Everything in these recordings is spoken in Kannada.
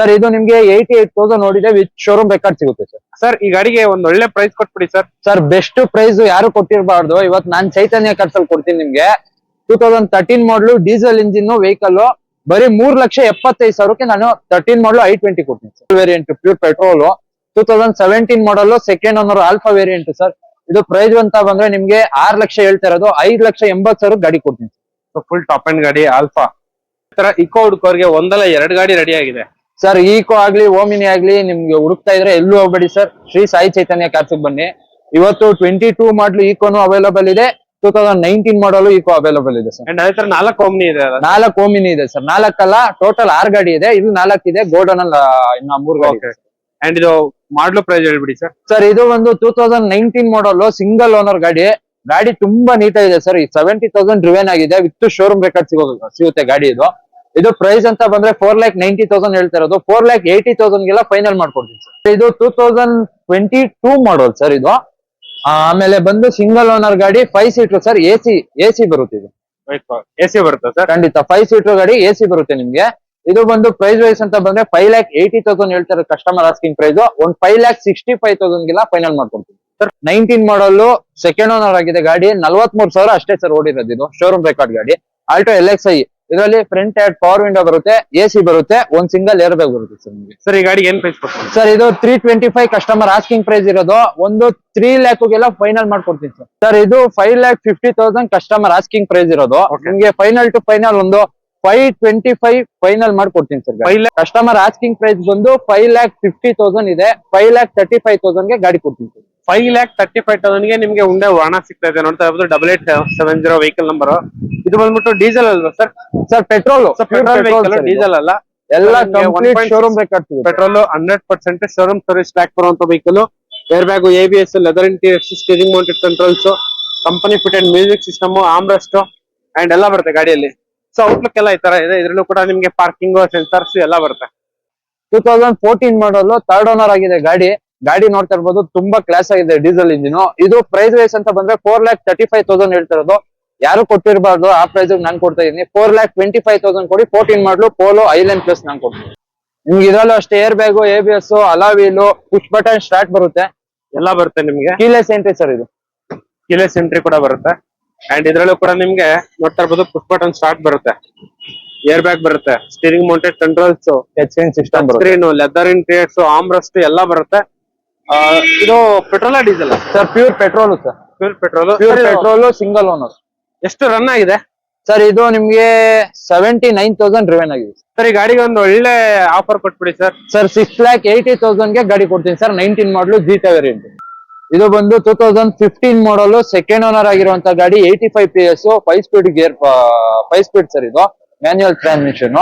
ಸರ್ ಇದು ನಿಮ್ಗೆ ಏಯ್ಟಿ ಏಟ್ ತೌಸಂಡ್ ನೋಡಿದೆ ವಿತ್ ಶೋರೂಮ್ ರೆಕಾರ್ಡ್ ಸಿಗುತ್ತೆ ಸರ್ ಸರ್ ಈ ಗಾಡಿಗೆ ಒಂದ್ ಒಳ್ಳೆ ಪ್ರೈಸ್ ಕೊಟ್ಬಿಡಿ ಸರ್ ಸರ್ ಬೆಸ್ಟ್ ಪ್ರೈಸ್ ಯಾರು ಕೊಟ್ಟಿರಬಾರ್ದು. ಇವತ್ತು ನಾನ್ ಚೈತನ್ಯ ಕಟ್ಸಲ್ ಕೊಡ್ತೀನಿ ನಿಮ್ಗೆ. Two thousand thirteen model diesel engine vehicle ಬರೀ ಮೂರ್ ಲಕ್ಷ ಎಪ್ಪತ್ತೈದು ಸಾವಿರಕ್ಕೆ ನಾನು ತರ್ಟೀನ್ ಮಾಡಲು ಐ ಟ್ವೆಂಟಿ ಕೊಡ್ತೀನಿ sir variant pure petrol two thousand seventeen model second owner alpha variant sir ಇದು ಪ್ರೈಸ್ ಅಂತ ಬಂದ್ರೆ ನಿಮ್ಗೆ ಆರ್ ಲಕ್ಷ ಹೇಳ್ತಾ ಇರೋದು ಐದ್ ಲಕ್ಷ ಎಂಬತ್ ಸಾವಿರ ಗಾಡಿ ಕೊಡ್ತೀನಿ ಫುಲ್ ಟಾಪ್ ಅಂಡ್ ಗಾಡಿ ಆಲ್ಫಾ ಈ ತರ ಇಕೋ ಹುಡುಕೋರ್ಗೆ ಒಂದಲ್ಲ ಎರಡು ಗಾಡಿ ರೆಡಿ ಆಗಿದೆ. ಸರ್ ಈಕೋ ಆಗ್ಲಿ ಓಮಿನಿ ಆಗ್ಲಿ ನಿಮ್ಗೆ ಹುಡುಕ್ತಾ ಇದ್ರೆ ಎಲ್ಲೂ ಹೋಗ್ಬೇಡಿ ಸರ್ ಶ್ರೀ ಸಾಯಿ ಚೈತನ್ಯ ಕಾರ್ಸಿಗೆ ಬನ್ನಿ. ಇವತ್ತು ಟ್ವೆಂಟಿ ಟೂ ಮಾಡಲು ಈಕೋನು ಅವೈಲಬಲ್ ಇದೆ two thousand nineteen model Eeco available ಇದೆ ಸರ್ ಅಂಡ್ ಅದೇ ತರ ನಾಲ್ಕು ಓಮಿನಿ ಇದೆ ಅಲ್ಲ? ನಾಲ್ಕು ಓಮಿನಿ ಇದೆ ಸರ್ ನಾಲ್ಕಲ್ಲ ಟೋಟಲ್ ಆರ್ ಗಾಡಿ ಇದೆ. ಇದು ನಾಲ್ಕು ಇದೆ ಗೋಲ್ಡನ್ ಅಲ್ಲಿ ಇನ್ನ ಮೂರ್ ಗಾಡಿ ಅಂಡ್ ಇದು ಮಾಡ್ಲು ಪ್ರೈಸ್ ಹೇಳ್ಬಿಡಿ ಸರ್ ಸರ್ ಇದು ಒಂದು two thousand nineteen model single owner ಗಾಡಿ. ಗಾಡಿ ತುಂಬಾ ನೀಟಾಗಿದೆ ಸರ್ ಸೆವೆಂಟಿ ತೌಸಂಡ್ ರಿವೆನ್ ಆಗಿದೆ. ವಿತ್ ಶೋರೂಮ್ ರೆಕಾರ್ಡ್ ಸಿಗೋ ಸಿಗುತ್ತೆ ಗಾಡಿ ಇದು. ಇದು ಪ್ರೈಸ್ ಅಂತ ಬಂದ್ರೆ ಫೋರ್ ಲ್ಯಾಕ್ ನೈಂಟಿ ತೌಸಂಡ್ ಹೇಳ್ತಾ ಇರೋದು ಫೋರ್ ಲ್ಯಾಕ್ ಏಯ್ಟಿ ತೌಸಂಡ್ ಗೆಲ್ಲ ಫೈನಲ್ ಮಾಡ್ಕೊಡ್ತೀನಿ ಸರ್ ಇದು two thousand twenty two model sir ಇದು ಆಮೇಲೆ ಬಂದು ಸಿಂಗಲ್ ಓನರ್ ಗಾಡಿ five seater sir A C A C ಬರುತ್ತೆ ಇದು. ಎ ಸಿ ಬರುತ್ತೆ ಸರ್ ಖಂಡಿತ ಫೈವ್ ಸೀಟರ್ ಗಾಡಿ ಎ ಸಿ ಬರುತ್ತೆ ನಿಮ್ಗೆ. ಇದು ಬಂದು ಪ್ರೈಸ್ ವೈಸ್ ಅಂತ ಬಂದ್ರೆ ಫೈವ್ ಲ್ಯಾಕ್ ಏಯ್ಟಿ ತೌಸಂಡ್ ಹೇಳ್ತಾರೆ ಕಸ್ಟಮರ್ ಆಸ್ಕಿಂಗ್ ಪ್ರೈಸ್ ಒಂದ್ five lakh sixty five thousand ಗೆಲ್ಲ ಫೈನಲ್ ಮಾಡ್ಕೊಡ್ತೀನಿ. Sir nineteen model second owner ಆಗಿದೆ ಗಾಡಿ. ನಲ್ವತ್ಮೂರು ಸಾವಿರ ಅಷ್ಟೇ ಸರ್ ಓಡಿರೋದು ಇದು. ಶೋರೂಮ್ ರೆಕಾರ್ಡ್ ಗಾಡಿ. ಆಲ್ಟೋ ಎಲ್ ಎಕ್ಸ್ ಐ ಇದರಲ್ಲಿ ಫ್ರಂಟ್ ಎರಡ್ ಪವರ್ ವಿಂಡೋ ಬರುತ್ತೆ ಎ ಸಿ ಬರುತ್ತೆ ಒಂದ್ ಸಿಂಗಲ್ ಏರ್ ಬ್ಯಾಗ್ ಬರುತ್ತೆ ಸರ್ ನಿಮಗೆ. ಸರ್ ಈ ಗಾಡಿ ಏನ್ ಪ್ರೈಸ್ ಕೊಡ್ತೀನಿ ಸರ್ ಇದು three twenty five customer asking price ಇರೋದು ಒಂದು ತ್ರೀ ಲ್ಯಾಕ್ಗೆಲ್ಲ ಫೈನಲ್ ಮಾಡ್ಕೊಡ್ತೀನಿ ಸರ್ ಸರ್ ಇದು five lakh fifty thousand customer asking price ಇರೋದು. ನಿಮಗೆ ಫೈನಲ್ ಟು ಫೈನಲ್ ಒಂದು ಫೈವ್ ಟ್ವೆಂಟಿ ಫೈವ್ ಫೈನಲ್ ಮಾಡ್ಕೊಡ್ತೀನಿ ಸರ್ ಕಸ್ಟಮರ್ ಆಸ್ಕಿಂಗ್ ಪ್ರೈಸ್ ಬಂದು ಫೈವ್ ಲ್ಯಾಕ್ ಫಿಫ್ಟಿ ತೌಸಂಡ್ ಇದೆ ಫೈವ್ ಲ್ಯಾಕ್ ತರ್ಟಿ ಫೈವ್ ತೌಸಂಡ್ಗೆ ಗಾಡಿ ಕೊಡ್ತೀನಿ sir five lakh thirty five ತೌಸಂಡ್ಗೆ ನಿಮ್ಗೆ ಉಂಡೆ ವರ್ಣ ಸಿಗ್ತಾ ಇದೆ. ನೋಡ್ತಾ ಇರ್ಬೋದು double eight seven zero vehicle number ಇದು ಬಂದ್ಬಿಟ್ಟು ಡೀಸೆಲ್ ಅಲ್ವಾ sir sir petrol petrol vehicle diesel ಅಲ್ಲ. ಎಲ್ಲ ನಿಮ್ಗೆ complete 1.6 showroom petrol hundred percent showroom service track ಬರುವಂತ vehicle air bag A B S leather interiors steering mounted controls company fitted music system armrest and ಎಲ್ಲ ಬರುತ್ತೆ ಗಾಡಿಯಲ್ಲಿ. ಸೊ ಔಟ್ಲುಕ್ ಎಲ್ಲ ಈ ತರ ಇದೆ. ಇದ್ರಲ್ಲೂ ಕೂಡ ನಿಮ್ಗೆ ಪಾರ್ಕಿಂಗ್ ಸೆನ್ಸರ್ಸ್ ಎಲ್ಲ ಬರುತ್ತೆ. Two thousand fourteen model third owner ಆಗಿದೆ ಗಾಡಿ. ಗಾಡಿ ನೋಡ್ತಾ ಇರ್ಬೋದು ತುಂಬಾ ಕ್ಲಾಸ್ ಆಗಿದೆ ಡೀಸೆಲ್ ಇಂಜಿನ್ ಇದು ಪ್ರೈಸ್ ವೈಸ್ ಅಂತ ಬಂದ್ರೆ four lakh thirty five thousand ಹೇಳ್ತಿರೋದು. ಯಾರು ಕೊಟ್ಟಿರಬಾರ್ದು ಆ ಪ್ರೈಸ್ ನಾನ್ ಕೊಡ್ತಾ ಇದೀನಿ. Four lakh twenty five thousand ಕೊಡಿ fourteen model Polo highline plus ನಾನ್ ಕೊಡ್ತೀನಿ. ನಿಮ್ಗೆ ಇದರಲ್ಲೂ ಅಷ್ಟೇ air bag A B S alloy wheel push button start ಬರುತ್ತೆ. ಎಲ್ಲ ಬರುತ್ತೆ ನಿಮ್ಗೆ? ಕೀಲೆಸ್ ಎಂಟ್ರಿ ಸರ್ ಇದು. ಕೀಲೆಸ್ ಎಂಟ್ರಿ ಕೂಡ ಬರುತ್ತೆ. ಅಂಡ್ ಇದ್ರಲ್ಲೂ ಕೂಡ ನಿಮ್ಗೆ ನೋಡ್ತಾ ಇರ್ಬೋದು ಪುಷ್ ಬಟನ್ ಸ್ಟಾರ್ಟ್ ಬರುತ್ತೆ. ಏರ್ ಬ್ಯಾಗ್ ಬರುತ್ತೆ steering mounted controls touch screen system screen leather interiors armrest ಎಲ್ಲ ಬರುತ್ತೆ. ಇದು petrol diesel sir pure petrol sir. Pure petrol. Pure petrol single owner. ಎಷ್ಟು ರನ್ ಆಗಿದೆ? ಸರ್ ಇದು ನಿಮ್ಗೆ ಸೆವೆಂಟಿ ನೈನ್ ತೌಸಂಡ್ ರಿವೆನ್ ಆಗಿದೆ ಸರ್. ಈ ಗಾಡಿಗೆ ಒಂದು ಒಳ್ಳೆ ಆಫರ್ ಕೊಟ್ಬಿಡಿ sir. Sir six lakh eighty ತೌಸಂಡ್ಗೆ ಗಾಡಿ ಕೊಡ್ತೀನಿ sir. Nineteen model Zeta variant ಇದು ಬಂದು two thousand fifteen model second owner ಆಗಿರುವಂತ ಗಾಡಿ eighty five P S five speed gear five speed sir ಇದು. ಮ್ಯಾನ್ಯುಯಲ್ ಟ್ರಾನ್ಸ್ಮಿಷನ್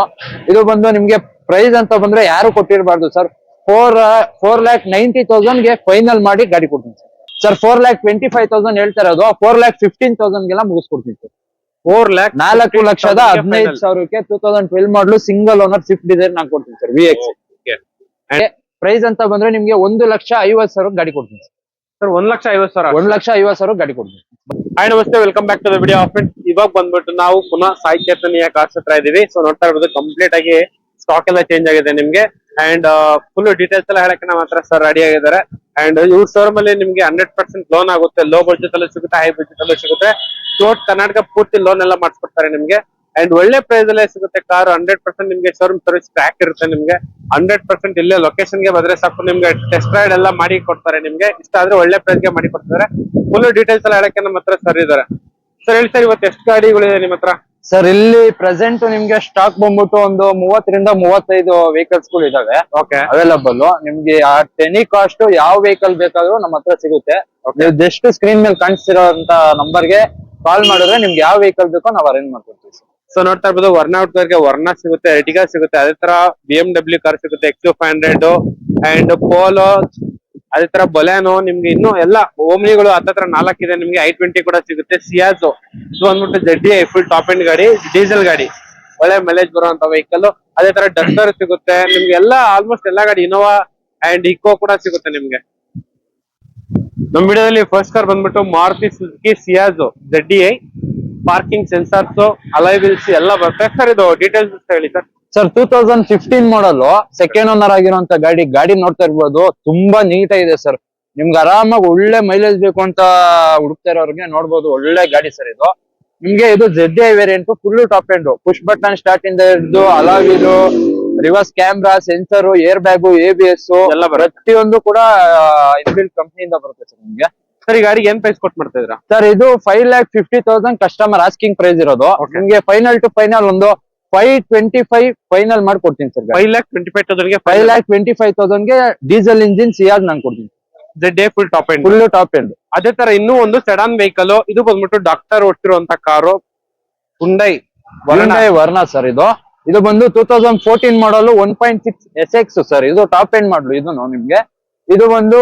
ಇದು ಬಂದು ನಿಮ್ಗೆ ಪ್ರೈಸ್ ಅಂತ ಬಂದ್ರೆ ಯಾರು ಕೊಟ್ಟಿರಬಾರ್ದು sir? Four four lakh ninety ತೌಸಂಡ್ಗೆ final ಮಾಡಿ ಗಾಡಿ ಕೊಡ್ತೀನಿ sir sir four lakh twenty five thousand ಹೇಳ್ತಾ ಇರೋದು ಫೋರ್ ಲ್ಯಾಕ್ ಫಿಫ್ಟೀನ್ ತೌಸಂಡ್ ಗೆಲ್ಲ ಮುಗಿಸ್ಕೊಡ್ತೀನಿ ಸರ್ ಫೋರ್ ಲ್ಯಾಕ್ ನಾಲ್ಕು ಲಕ್ಷದ ಹದಿನೈದು ಸಾವಿರಕ್ಕೆ two thousand twelve model single owner Swift design ನಾನು ಕೊಡ್ತೀನಿ ಸರ್ ವಿ ಎಕ್ಸ್ ಪ್ರೈಸ್ ಅಂತ ಬಂದ್ರೆ ನಿಮ್ಗೆ ಒಂದು ಲಕ್ಷ ಐವತ್ತು ಸಾವಿರ ಗಾಡಿ ಕೊಡ್ತೀನಿ ಸರ್ ಸರ್ ಒಂದ್ ಲಕ್ಷ ಐವತ್ತು ಸಾವಿರ ಒಂದ್ ಲಕ್ಷ ಐವತ್ ಸಾವಿರ ಗಾಡಿ ಕೊಡ್ತೀನಿ ಹಾಯ್ ನಮಸ್ತೆ welcome back to the video friends ಇವಾಗ ಬಂದ್ಬಿಟ್ಟು ನಾವು ಪುನಃ ಸಾಯಿ ಚೇತನಿಯ ಕಾರ್ಸ್ ಹತ್ರ ಇದೀವಿ. ಸೊ ನೋಡ್ತಾ ಇರೋದು ಕಂಪ್ಲೀಟ್ ಆಗಿ ಸ್ಟಾಕ್ ಎಲ್ಲ ಚೇಂಜ್ ಆಗಿದೆ ನಿಮ್ಗೆ. ಅಂಡ್ ಫುಲ್ ಡೀಟೇಲ್ಸ್ ಎಲ್ಲ ಹೇಳಕ್ಕೆ ನಮ್ಮ ಹತ್ರ ಸರ್ ರೆಡಿ ಆಗಿದ್ದಾರೆ. ಅಂಡ್ ಇವ್ರ ಶೋರೂಮ್ ಅಲ್ಲಿ ನಿಮ್ಗೆ ಹಂಡ್ರೆಡ್ ಪರ್ಸೆಂಟ್ ಲೋನ್ ಆಗುತ್ತೆ. ಲೋ ಬಡ್ಜೆಟ್ ಅಲ್ಲೂ ಸಿಗುತ್ತೆ ಹೈ ಬಡ್ಜೆಟ್ ಅಲ್ಲೂ ಸಿಗುತ್ತೆ. ಟೋಟ್ ಕರ್ನಾಟಕ ಪೂರ್ತಿ ಲೋನ್ ಎಲ್ಲ ಮಾಡಿಸ್ಕೊಡ್ತಾರೆ ನಿಮ್ಗೆ. ಅಂಡ್ ಒಳ್ಳೆ ಪ್ರೈಸ್ ಅಲ್ಲೇ ಸಿಗುತ್ತೆ ಕಾರ್ ಹಂಡ್ರೆಡ್ ಪರ್ಸೆಂಟ್ ನಿಮ್ಗೆ ಶೋರೂಮ್ ಸರ್ವಿಸ್ ಟ್ರ್ಯಾಕ್ ಇರುತ್ತೆ ನಿಮ್ಗೆ. ಹಂಡ್ರೆಡ್ ಪರ್ಸೆಂಟ್ ಇಲ್ಲೇ ಲೊಕೇಶನ್ಗೆ ಬಂದ್ರೆ ಸಾಕು. ನಿಮ್ಗೆ ಟೆಸ್ಟ್ ರೈಡ್ ಎಲ್ಲ ಮಾಡಿ ಕೊಡ್ತಾರೆ ನಿಮ್ಗೆ. ಇಷ್ಟ ಆದ್ರೆ ಒಳ್ಳೆ ಪ್ರೈಸ್ಗೆ ಮಾಡಿ ಕೊಡ್ತಾರೆ. ಫುಲ್ ಡೀಟೇಲ್ಸ್ ಎಲ್ಲ ಹೇಳಕ್ಕೆ ನಮ್ಮ ಹತ್ರ ಸರ್ ಇದಾರೆ ಸರ್ ಹೇಳಿ ಸರ್ ಇವತ್ತು ಎಷ್ಟು ಗಾಡಿಗಳಿದೆ ನಿಮ್ಮ ಹತ್ರ? ಸರ್ ಇಲ್ಲಿ ಪ್ರೆಸೆಂಟ್ ನಿಮ್ಗೆ ಸ್ಟಾಕ್ ಬಂದ್ಬಿಟ್ಟು ಒಂದು ಮೂವತ್ತರಿಂದ ಮೂವತ್ತೈದು ವೆಹಿಕಲ್ಸ್ಗಳು ಇದಾವೆ. ಓಕೆ ಅವೈಲಬಲ್ ನಿಮ್ಗೆ ಆ ಟೆನಿ ಕಾಸ್ಟ್ ಯಾವ ವೆಹಿಕಲ್ ಬೇಕಾದ್ರೂ ನಮ್ಮ ಹತ್ರ ಸಿಗುತ್ತೆ. ನೀವು ಜಸ್ಟ್ ಸ್ಕ್ರೀನ್ ಮೇಲೆ ಕಾಣಿಸ್ತಿರೋಂತ ನಂಬರ್ಗೆ ಕಾಲ್ ಮಾಡಿದ್ರೆ ನಿಮ್ಗೆ ಯಾವ ವೆಹಿಕಲ್ ಬೇಕೋ ನಾವು ಅರೇಂಜ್ ಮಾಡ್ಕೊಡ್ತೀವಿ ಸರ್ ಸೊ ನೋಡ್ತಾ ಇರ್ಬೋದು ವರ್ನ್ ಔಟ್ಗೆ ವರ್ನ ಸಿಗುತ್ತೆ ಎಟಿಗಾ ಸಿಗುತ್ತೆ ಅದೇ ತರ ಬಿ ಎಂ ಡಬ್ಲ್ಯೂ ಕಾರ್ ಸಿಗುತ್ತೆ X five hundred and Polo ಅದೇ ತರ ಬೊಲೆನೋ ನಿಮ್ಗೆ ಇನ್ನು ಎಲ್ಲ ಓಮ್ನಿಗಳು ಹತ್ತತ್ರ ನಾಲ್ಕಿದೆ ನಿಮ್ಗೆ ಐ ಟ್ವೆಂಟಿ ಕೂಡ ಸಿಗುತ್ತೆ. ಸಿಯಾಜೋ. ಸೊ ಅಂದ್ಬಿಟ್ಟು ಜಡ್ಡಿ ಫುಲ್ ಟಾಪ್ ಎಂಡ್ ಗಾಡಿ ಡೀಸೆಲ್ ಗಾಡಿ. ಒಳ್ಳೆ ಮೈಲೇಜ್ ಬರುವಂತ ವೆಹಿಕಲ್ ಅದೇ ತರ ಡಸ್ಟರ್ ಸಿಗುತ್ತೆ. ನಿಮ್ಗೆ ಎಲ್ಲ ಆಲ್ಮೋಸ್ಟ್ ಎಲ್ಲಾ ಗಾಡಿ ಇನೋವಾ ಅಂಡ್ ಇಕೋ ಕೂಡ ಸಿಗುತ್ತೆ ನಿಮ್ಗೆ. ನಮ್ ವಿಡಿಯೋದಲ್ಲಿ ಫಸ್ಟ್ ಕಾರ್ ಬಂದ್ಬಿಟ್ಟು Maruti Suzuki ಸಿಯಾಜೋ ZDi parking sensors alloy wheels ಎಲ್ಲ ಬರ್ತದೆ ಸರ್ ಇದು ಡೀಟೇಲ್ಸ್ ಹೇಳಿ sir. Sir two thousand fifteen model second owner ಆಗಿರುವಂತ ಗಾಡಿ ಗಾಡಿ ನೋಡ್ತಾ ಇರ್ಬೋದು. ತುಂಬಾ ನೀಟ್ ಆಗಿದೆ ಸರ್. ನಿಮ್ಗೆ ಆರಾಮಾಗಿ ಒಳ್ಳೆ ಮೈಲೇಜ್ ಬೇಕು ಅಂತ ಹುಡುಕ್ತಾ ಇರೋರ್ಗೆ ನೋಡ್ಬೋದು. ಒಳ್ಳೆ ಗಾಡಿ ಸರ್ ಇದು. ನಿಮ್ಗೆ ಇದು Z I variant full top end push button start ಇಂದ ಹಿಡಿದು alloy wheel reverse camera sensor air bag A B S ಎಲ್ಲ. ಪ್ರತಿಯೊಂದು ಕೂಡ ಇನ್ಬಿಲ್ಟ್ ಕಂಪ್ನಿಯಿಂದ ಬರುತ್ತೆ ಸರ್ ನಿಮ್ಗೆ. ಸರ್ ಈಗ ಗಾಡಿಗೆ ಏನ್ ಪ್ರೈಸ್ ಕೊಟ್ಟು ಮಾಡ್ತಾ ಇದ್ದೀರಾ? ಸರ್ ಇದು five lakh fifty thousand customer asking price ಇರೋದು. ನಿಮ್ಗೆ ಫೈನಲ್ ಟು ಫೈನಲ್ ಒಂದು ಫೈವ್ ಟ್ವೆಂಟಿ ಫೈವ್ ಫೈನಲ್ ಮಾಡ್ಕೊಡ್ತೀನಿ sir five lakh twenty five thousand five lakh twenty five ತೌಸಂಡ್ಗೆ diesel engine Ciaz ನಾನು ಕೊಡ್ತೀನಿ. Z A full top end full top end ಅದೇ ತರ ಇನ್ನೂ ಒಂದು ಸೆಡಾನ್ ವೆಹಿಕಲ್ ಇದು ಬಂದ್ಬಿಟ್ಟು doctor ಓಡ್ತಿರುವಂತ car. Hyundai Hyundai Verna sir ಇದು. ಇದು ಬಂದು two thousand fourteen model one point six S X sir ಇದು ಟಾಪ್ ಎಂಡ್ ಮಾಡಲು ಇದು ನಿಮ್ಗೆ. ಇದು ಒಂದು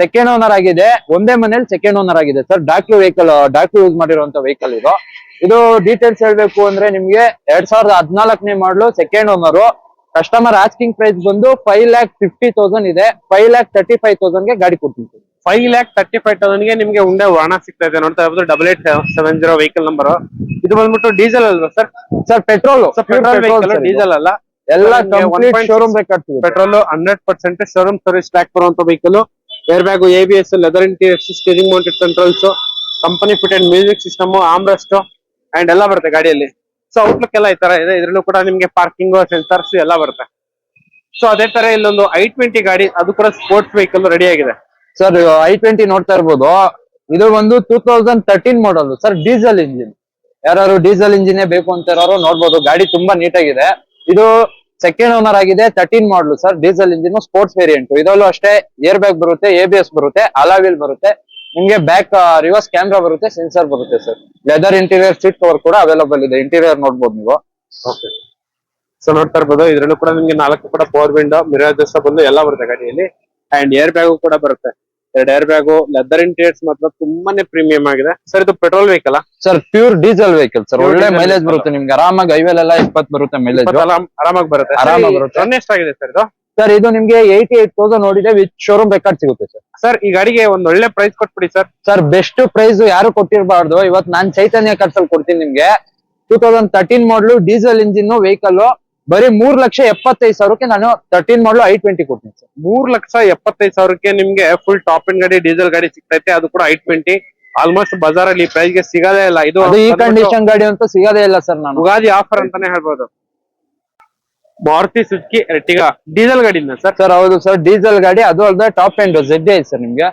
ಸೆಕೆಂಡ್ ಓನರ್ ಆಗಿದೆ. ಒಂದೇ ಮನೇಲಿ ಸೆಕೆಂಡ್ ಓನರ್ ಆಗಿದೆ. ಸರ್ ಡಾಕ್ಯು ವೆಹಿಕಲ್ ಡಾಕ್ಯು ಯೂಸ್ ಮಾಡಿರುವಂತ ವೆಹಿಕಲ್ ಇದು. ಇದು ಡೀಟೇಲ್ಸ್ ಹೇಳ್ಬೇಕು ಅಂದ್ರೆ ನಿಮ್ಗೆ ಎರಡ್ ಸಾವಿರದ ಹದಿನಾಲ್ಕನೇ model second owner customer asking price ಬಂದು ಫೈವ್ ಲ್ಯಾಕ್ ಫಿಫ್ಟಿ ತೌಸಂಡ್ ಇದೆ. ಫೈವ್ ಲ್ಯಾಕ್ ತರ್ಟಿ ಫೈವ್ ತೌಸಂಡ್ಗೆ ಗಾಡಿ ಕೊಡ್ತೀನಿ. Sir. Five lakh thirty five ತೌಸಂಡ್ಗೆ ನಿಮ್ಗೆ ಉಂಡೆ ವಾಣ ಸಿಗ್ತಾ ಇದೆ. ನೋಡ್ತಾ ಇರ್ಬೋದು double eight seven zero vehicle number ಇದು ಬಂದ್ಬಿಟ್ಟು ಡೀಸೆಲ್ ಅಲ್ವಾ sir sir petrol petrol diesel ಅಲ್ಲ. ಎಲ್ಲ ನಿಮ್ಗೆ complete 1.6 showroom petrol hundred percent showroom service track ಬರುವಂತ vehicle air bag A B S leather interiors steering mounted controls company fitted music system armrest and ಎಲ್ಲ ಬರುತ್ತೆ ಗಾಡಿಯಲ್ಲಿ. ಸೊ ಔಟ್ಲುಕ್ ಎಲ್ಲ ಈ ತರ ಇದೆ. ಇದ್ರಲ್ಲೂ ಕೂಡ ನಿಮ್ಗೆ ಪಾರ್ಕಿಂಗ್ ಸೆನ್ಸರ್ಸ್ ಎಲ್ಲ ಬರುತ್ತೆ. ಸೊ ಅದೇ ತರ ಇಲ್ಲೊಂದು ಐ ಟ್ವೆಂಟಿ ಗಾಡಿ, ಅದು ಕೂಡ ಸ್ಪೋರ್ಟ್ಸ್ ವೆಹಿಕಲ್ ರೆಡಿ ಆಗಿದೆ. ಸರ್ ಐ ಟ್ವೆಂಟಿ ನೋಡ್ತಾ ಇರ್ಬೋದು. ಇದು ಒಂದು two thousand thirteen model sir diesel engine ಯಾರು ಡೀಸೆಲ್ ಇಂಜಿನ್ ಬೇಕು ಅಂತ ಇರೋರು ನೋಡ್ಬೋದು. ಗಾಡಿ ತುಂಬಾ ನೀಟಾಗಿದೆ ಇದು ಸೆಕೆಂಡ್ ಓನರ್ ಆಗಿದೆ thirteen model sir diesel engine sports variant ಇದರಲ್ಲೂ ಅಷ್ಟೇ ಏರ್ ಬ್ಯಾಗ್ ಬರುತ್ತೆ ಎ ಬಿ ಎಸ್ ಬರುತ್ತೆ ಅಲಾವಿಲ್ ಬರುತ್ತೆ. ನಿಮ್ಗೆ ಬ್ಯಾಕ್ ರಿವರ್ಸ್ ಕ್ಯಾಮ್ರಾ ಬರುತ್ತೆ ಸೆನ್ಸರ್ ಬರುತ್ತೆ sir leather interior seat cover ಕೂಡ ಅವೈಲಬಲ್ ಇದೆ. ಇಂಟೀರಿಯರ್ ನೋಡ್ಬೋದು ನೀವು. ಓಕೆ ಸೊ ನೋಡ್ತಾ ಇರ್ಬೋದು. ಇದರಲ್ಲೂ ಕೂಡ ನಿಮ್ಗೆ ನಾಲ್ಕು ಕೂಡ ಪವರ್ ವಿಂಡೋ ಮಿರರ್ ಬಂದು ಎಲ್ಲ ಬರುತ್ತೆ ಗಾಡಿಯಲ್ಲಿ. ಅಂಡ್ ಏರ್ ಬ್ಯಾಗು ಕೂಡ ಬರುತ್ತೆ. ಎರಡು ಏರ್ ಬ್ಯಾಗು ಲೆದರ್ ಇಂಟೀರಿಯರ್ಸ್ ಮಾತ್ರ ತುಂಬಾನೇ ಪ್ರೀಮಿಯಂ ಆಗಿದೆ. ಸರ್ ಇದು petrol vehicle sir pure diesel vehicle sir ಒಳ್ಳೆ ಮೈಲೇಜ್. ಬರುತ್ತೆ ನಿಮ್ಗೆ. ಆರಾಮಾಗಿ ಹೈವೇಲೆಲ್ಲ ಇಪ್ಪತ್ ಬರುತ್ತೆ ಮೈಲೇಜ್ ಆರಾಮಾಗಿ ಬರುತ್ತೆ. ಆರಾಮಾಗಿ ಬರುತ್ತೆ. ರನ್ ಎಷ್ಟಾಗಿದೆ ಸರ್ ಇದು? ಸರ್ ಇದು ನಿಮ್ಗೆ ಏಯ್ಟಿ ಏಟ್ ತೌಸಂಡ್ ನೋಡಿದೆ ವಿತ್ ಶೋರೂಮ್ ರೆಕಾರ್ಡ್ ಸಿಗುತ್ತೆ ಸರ್ ಸರ್ ಈ ಗಾಡಿಗೆ ಒಂದ್ ಒಳ್ಳೆ ಪ್ರೈಸ್ ಕೊಟ್ಬಿಡಿ ಸರ್ ಸರ್ ಬೆಸ್ಟ್ ಪ್ರೈಸ್ ಯಾರು ಕೊಟ್ಟಿರಬಾರ್ದು? ಇವತ್ತು ನಾನ್ ಚೈತನ್ಯ ಕಟ್ಸಲ್ ಕೊಡ್ತೀನಿ ನಿಮ್ಗೆ. Two thousand thirteen model diesel engine vehicle ಬರೀ ಮೂರ್ ಲಕ್ಷ ಎಪ್ಪತ್ತೈದು ಸಾವಿರಕ್ಕೆ ನಾನು ತರ್ಟೀನ್ ಮಾಡಲು ಐ ಟ್ವೆಂಟಿ ಕೊಡ್ತೀನಿ ಸರ್. ಮೂರ್ ಲಕ್ಷ ಎಪ್ಪತ್ತೈದು ಸಾವಿರಕ್ಕೆ ನಿಮ್ಗೆ ಫುಲ್ ಟಾಪ್ ಇನ್ ಗಾಡಿ ಡೀಸೆಲ್ ಗಾಡಿ ಸಿಗ್ತೈತೆ. ಅದು ಕೂಡ ಐ ಟ್ವೆಂಟಿ ಆಲ್ಮೋಸ್ಟ್ ಬಜಾರ್ ಅಲ್ಲಿ ಪ್ರೈಸ್ಗೆ ಸಿಗದೇ ಇಲ್ಲ. ಇದು ಅದು ಈ ಕಂಡೀಷನ್ ಗಾಡಿ ಅಂತೂ ಸಿಗದೇ ಇಲ್ಲ ಸರ್ ನಾನು. ಯುಗಾದಿ ಆಫರ್ ಅಂತಾನೆ ಹೇಳ್ಬೋದು. ಮಾರುತಿ ಸುಜುಕಿ ಎರ್ಟಿಗಾ ಡೀಸೆಲ್ ಗಾಡಿ ಸರ್. ಸರ್ ಹೌದು ಸರ್. ಡೀಸೆಲ್ ಗಾಡಿ ಅದು ಅಲ್ಲದೆ top end Z I sir ನಿಮ್ಗೆ.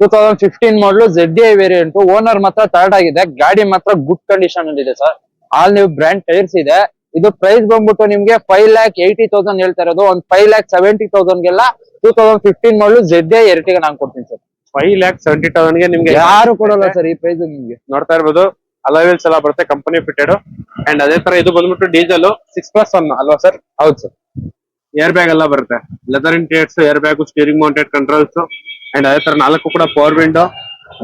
Two thousand fifteen model Z I variant owner ಮಾತ್ರ ತರ್ಡ್ ಆಗಿದೆ. ಗಾಡಿ ಮಾತ್ರ ಗುಡ್ ಕಂಡೀಷನ್ ಅಲ್ಲಿ ಇದೆ ಸರ್. ಆಲ್ ನೀವು ಬ್ರ್ಯಾಂಡ್ ಟೈರ್ಸ್ ಇದೆ. ಇದು ಪ್ರೈಸ್ ಬಂದ್ಬಿಟ್ಟು ನಿಮ್ಗೆ ಫೈವ್ ಲ್ಯಾಕ್ ಏಯ್ಟಿ ತೌಸಂಡ್ ಹೇಳ್ತಾ ಇರೋದು. ಒಂದ್ ಫೈವ್ ಲ್ಯಾಕ್ ಸೆವೆಂಟಿ ತೌಸಂಡ್ ಗೆಲ್ಲ two thousand fifteen model Z ಎರಟಿಗೆ ನಾನು ಕೊಡ್ತೀನಿ ಸರ್ ಫೈವ್ ಲ್ಯಾಕ್ ಸೆವೆಂಟಿ ತೌಸಂಡ್ಗೆ ನಿಮ್ಗೆ ಯಾರು ಕೊಡಲ್ಲ ಸರ್ ಈ ಪ್ರೈಸ್ ನಿಮ್ಗೆ? ನೋಡ್ತಾ ಇರ್ಬೋದು. ಅಲವೆಲ್ಸ್ ಎಲ್ಲ ಬರುತ್ತೆ ಕಂಪನಿ ಫಿಟೆಡ್ ಅಂಡ್ ಅದೇ ತರ ಇದು ಬಂದ್ಬಿಟ್ಟು ಡೀಸೆಲ್ ಸಿಕ್ಸ್ ಪ್ಲಸ್ ಒನ್ ಅಲ್ವಾ ಸರ್ ಹೌದು ಸರ್ ಏರ್ ಬ್ಯಾಗ್ ಎಲ್ಲ ಬರುತ್ತೆ. Leather interiors air bag steering mounted controls and ಅದೇ ತರ ನಾಲ್ಕು ಕೂಡ ಪವರ್ ವಿಂಡೋ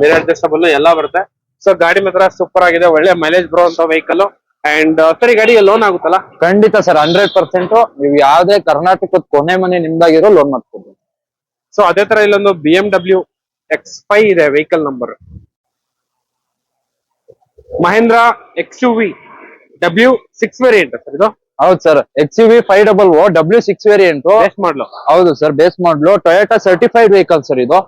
ಮಿರರ್ ಅಡ್ಜಸ್ಟಬಲ್ ಎಲ್ಲ ಬರುತ್ತೆ. ಸೊ ಗಾಡಿ ಮಾತ್ರ ಸೂಪರ್ ಆಗಿದೆ. ಒಳ್ಳೆ ಮೈಲೇಜ್ ಬರುವಂತ ವೆಹಿಕಲ್ ಅಂಡ್ ಸರಿ ಗಾಡಿಗೆ ಲೋನ್ ಆಗುತ್ತಲ್ಲ? ಖಂಡಿತ ಸರ್ ಹಂಡ್ರೆಡ್ ಪರ್ಸೆಂಟ್ ನೀವು ಯಾವ್ದೇ ಕರ್ನಾಟಕದ ಕೊನೆ ಮನೆ ನಿಮ್ದಾಗಿರೋ ಲೋನ್ ಮಾಡ್ಕೊಬೋದು. ಸೊ ಅದೇ ತರ ಇಲ್ಲೊಂದು B M W X five ಇದೆ vehicle number Mahindra X U V W six variant sir ಇದು? ಹೌದು sir X U V five double O W six variant base model ಹೌದು sir base model Toyota certified vehicle sir ಇದು.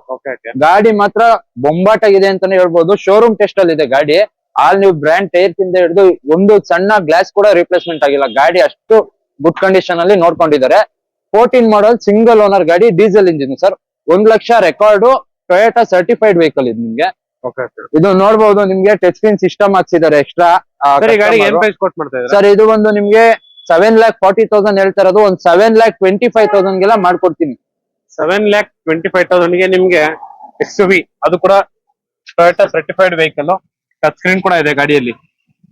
ಗಾಡಿ ಮಾತ್ರ ಬೊಂಬಾಟಾಗಿದೆ ಅಂತಾನೆ ಹೇಳ್ಬೋದು. ಶೋರೂಮ್ ಟೆಸ್ಟ್ ಅಲ್ಲಿ ಇದೆ ಗಾಡಿ. ಆಲ್ ನೀವು ಬ್ರ್ಯಾಂಡ್ ಟೈರ್ ಇಂದ ಹಿಡಿದು ಒಂದು ಸಣ್ಣ ಗ್ಲಾಸ್ ಕೂಡ ರಿಪ್ಲೇಸ್ಮೆಂಟ್ ಆಗಿಲ್ಲ. ಗಾಡಿ ಅಷ್ಟು ಗುಡ್ ಕಂಡೀಷನ್ ಅಲ್ಲಿ ನೋಡ್ಕೊಂಡಿದ್ದಾರೆ. ಫೋರ್ಟೀನ್ ಮಾಡಲ್ ಸಿಂಗಲ್ ಓನರ್ ಗಾಡಿ ಡೀಸೆಲ್ ಇಂಜಿನ್ ಸರ್ ಒಂದ್ ಲಕ್ಷ ರೆಕಾರ್ಡ್ ಟೊಯೋಟಾ ಸರ್ಟಿಫೈಡ್ ವೆಹಿಕಲ್ ಇದು ನಿಮ್ಗೆ. ಇದು ನೋಡಬಹುದು ನಿಮ್ಗೆ ಟಚ್ ಸ್ಕ್ರೀನ್ ಸಿಸ್ಟಮ್ ಹಾಕ್ಸಿದ್ದಾರೆ ಎಕ್ಸ್ಟ್ರಾ ಸರಿ ಇದು ಒಂದು ನಿಮ್ಗೆ ಸೆವೆನ್ ಲ್ಯಾಕ್ ಫಾರ್ಟಿ ತೌಸಂಡ್ ಹೇಳ್ತಾ ಇರೋದು. ಒಂದ್ seven lakh twenty five thousand ಗೆಲ್ಲ ಮಾಡ್ಕೊಡ್ತೀನಿ. ಸೆವೆನ್ ಲ್ಯಾಕ್ ಟ್ವೆಂಟಿ ಫೈವ್ ತೌಸಂಡ್ಗೆ ನಿಮ್ಗೆ ಎಕ್ಸ್ ವಿ ಅದು ಕೂಡ Toyota certified vehicle touch screen ಕೂಡ ಇದೆ ಗಾಡಿಯಲ್ಲಿ.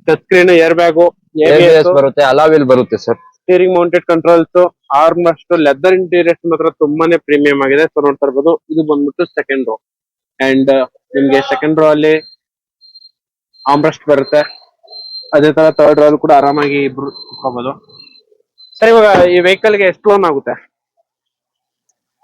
Touch screen air bag ABS ಬರುತ್ತೆ ಅಲಾವಿಲ್ ಬರುತ್ತೆ sir steering mounted controls armrest leather interiors ಮಾತ್ರ ತುಂಬಾನೇ ಪ್ರೀಮಿಯಂ ಆಗಿದೆ. ಸೊ ನೋಡ್ತಾ ಇರ್ಬೋದು ಇದು ಬಂದ್ಬಿಟ್ಟು ಸೆಕೆಂಡ್ ರೋ ಅಂಡ್ ನಿಮ್ಗೆ ಸೆಕೆಂಡ್ ರೋ ಅಲ್ಲಿ ಆಮ್ರೆಸ್ಟ್ ಬರುತ್ತೆ. ಅದೇ ತರ ಥರ್ಡ್ ರೋ ಅಲ್ಲಿ ಕೂಡ ಆರಾಮಾಗಿ ಇಬ್ರು ಕುತ್ಕೋಬಹುದು ಸರ್ ಇವಾಗ ಈ ವೆಹಿಕಲ್ಗೆ ಎಷ್ಟು ಲೋನ್ ಆಗುತ್ತೆ?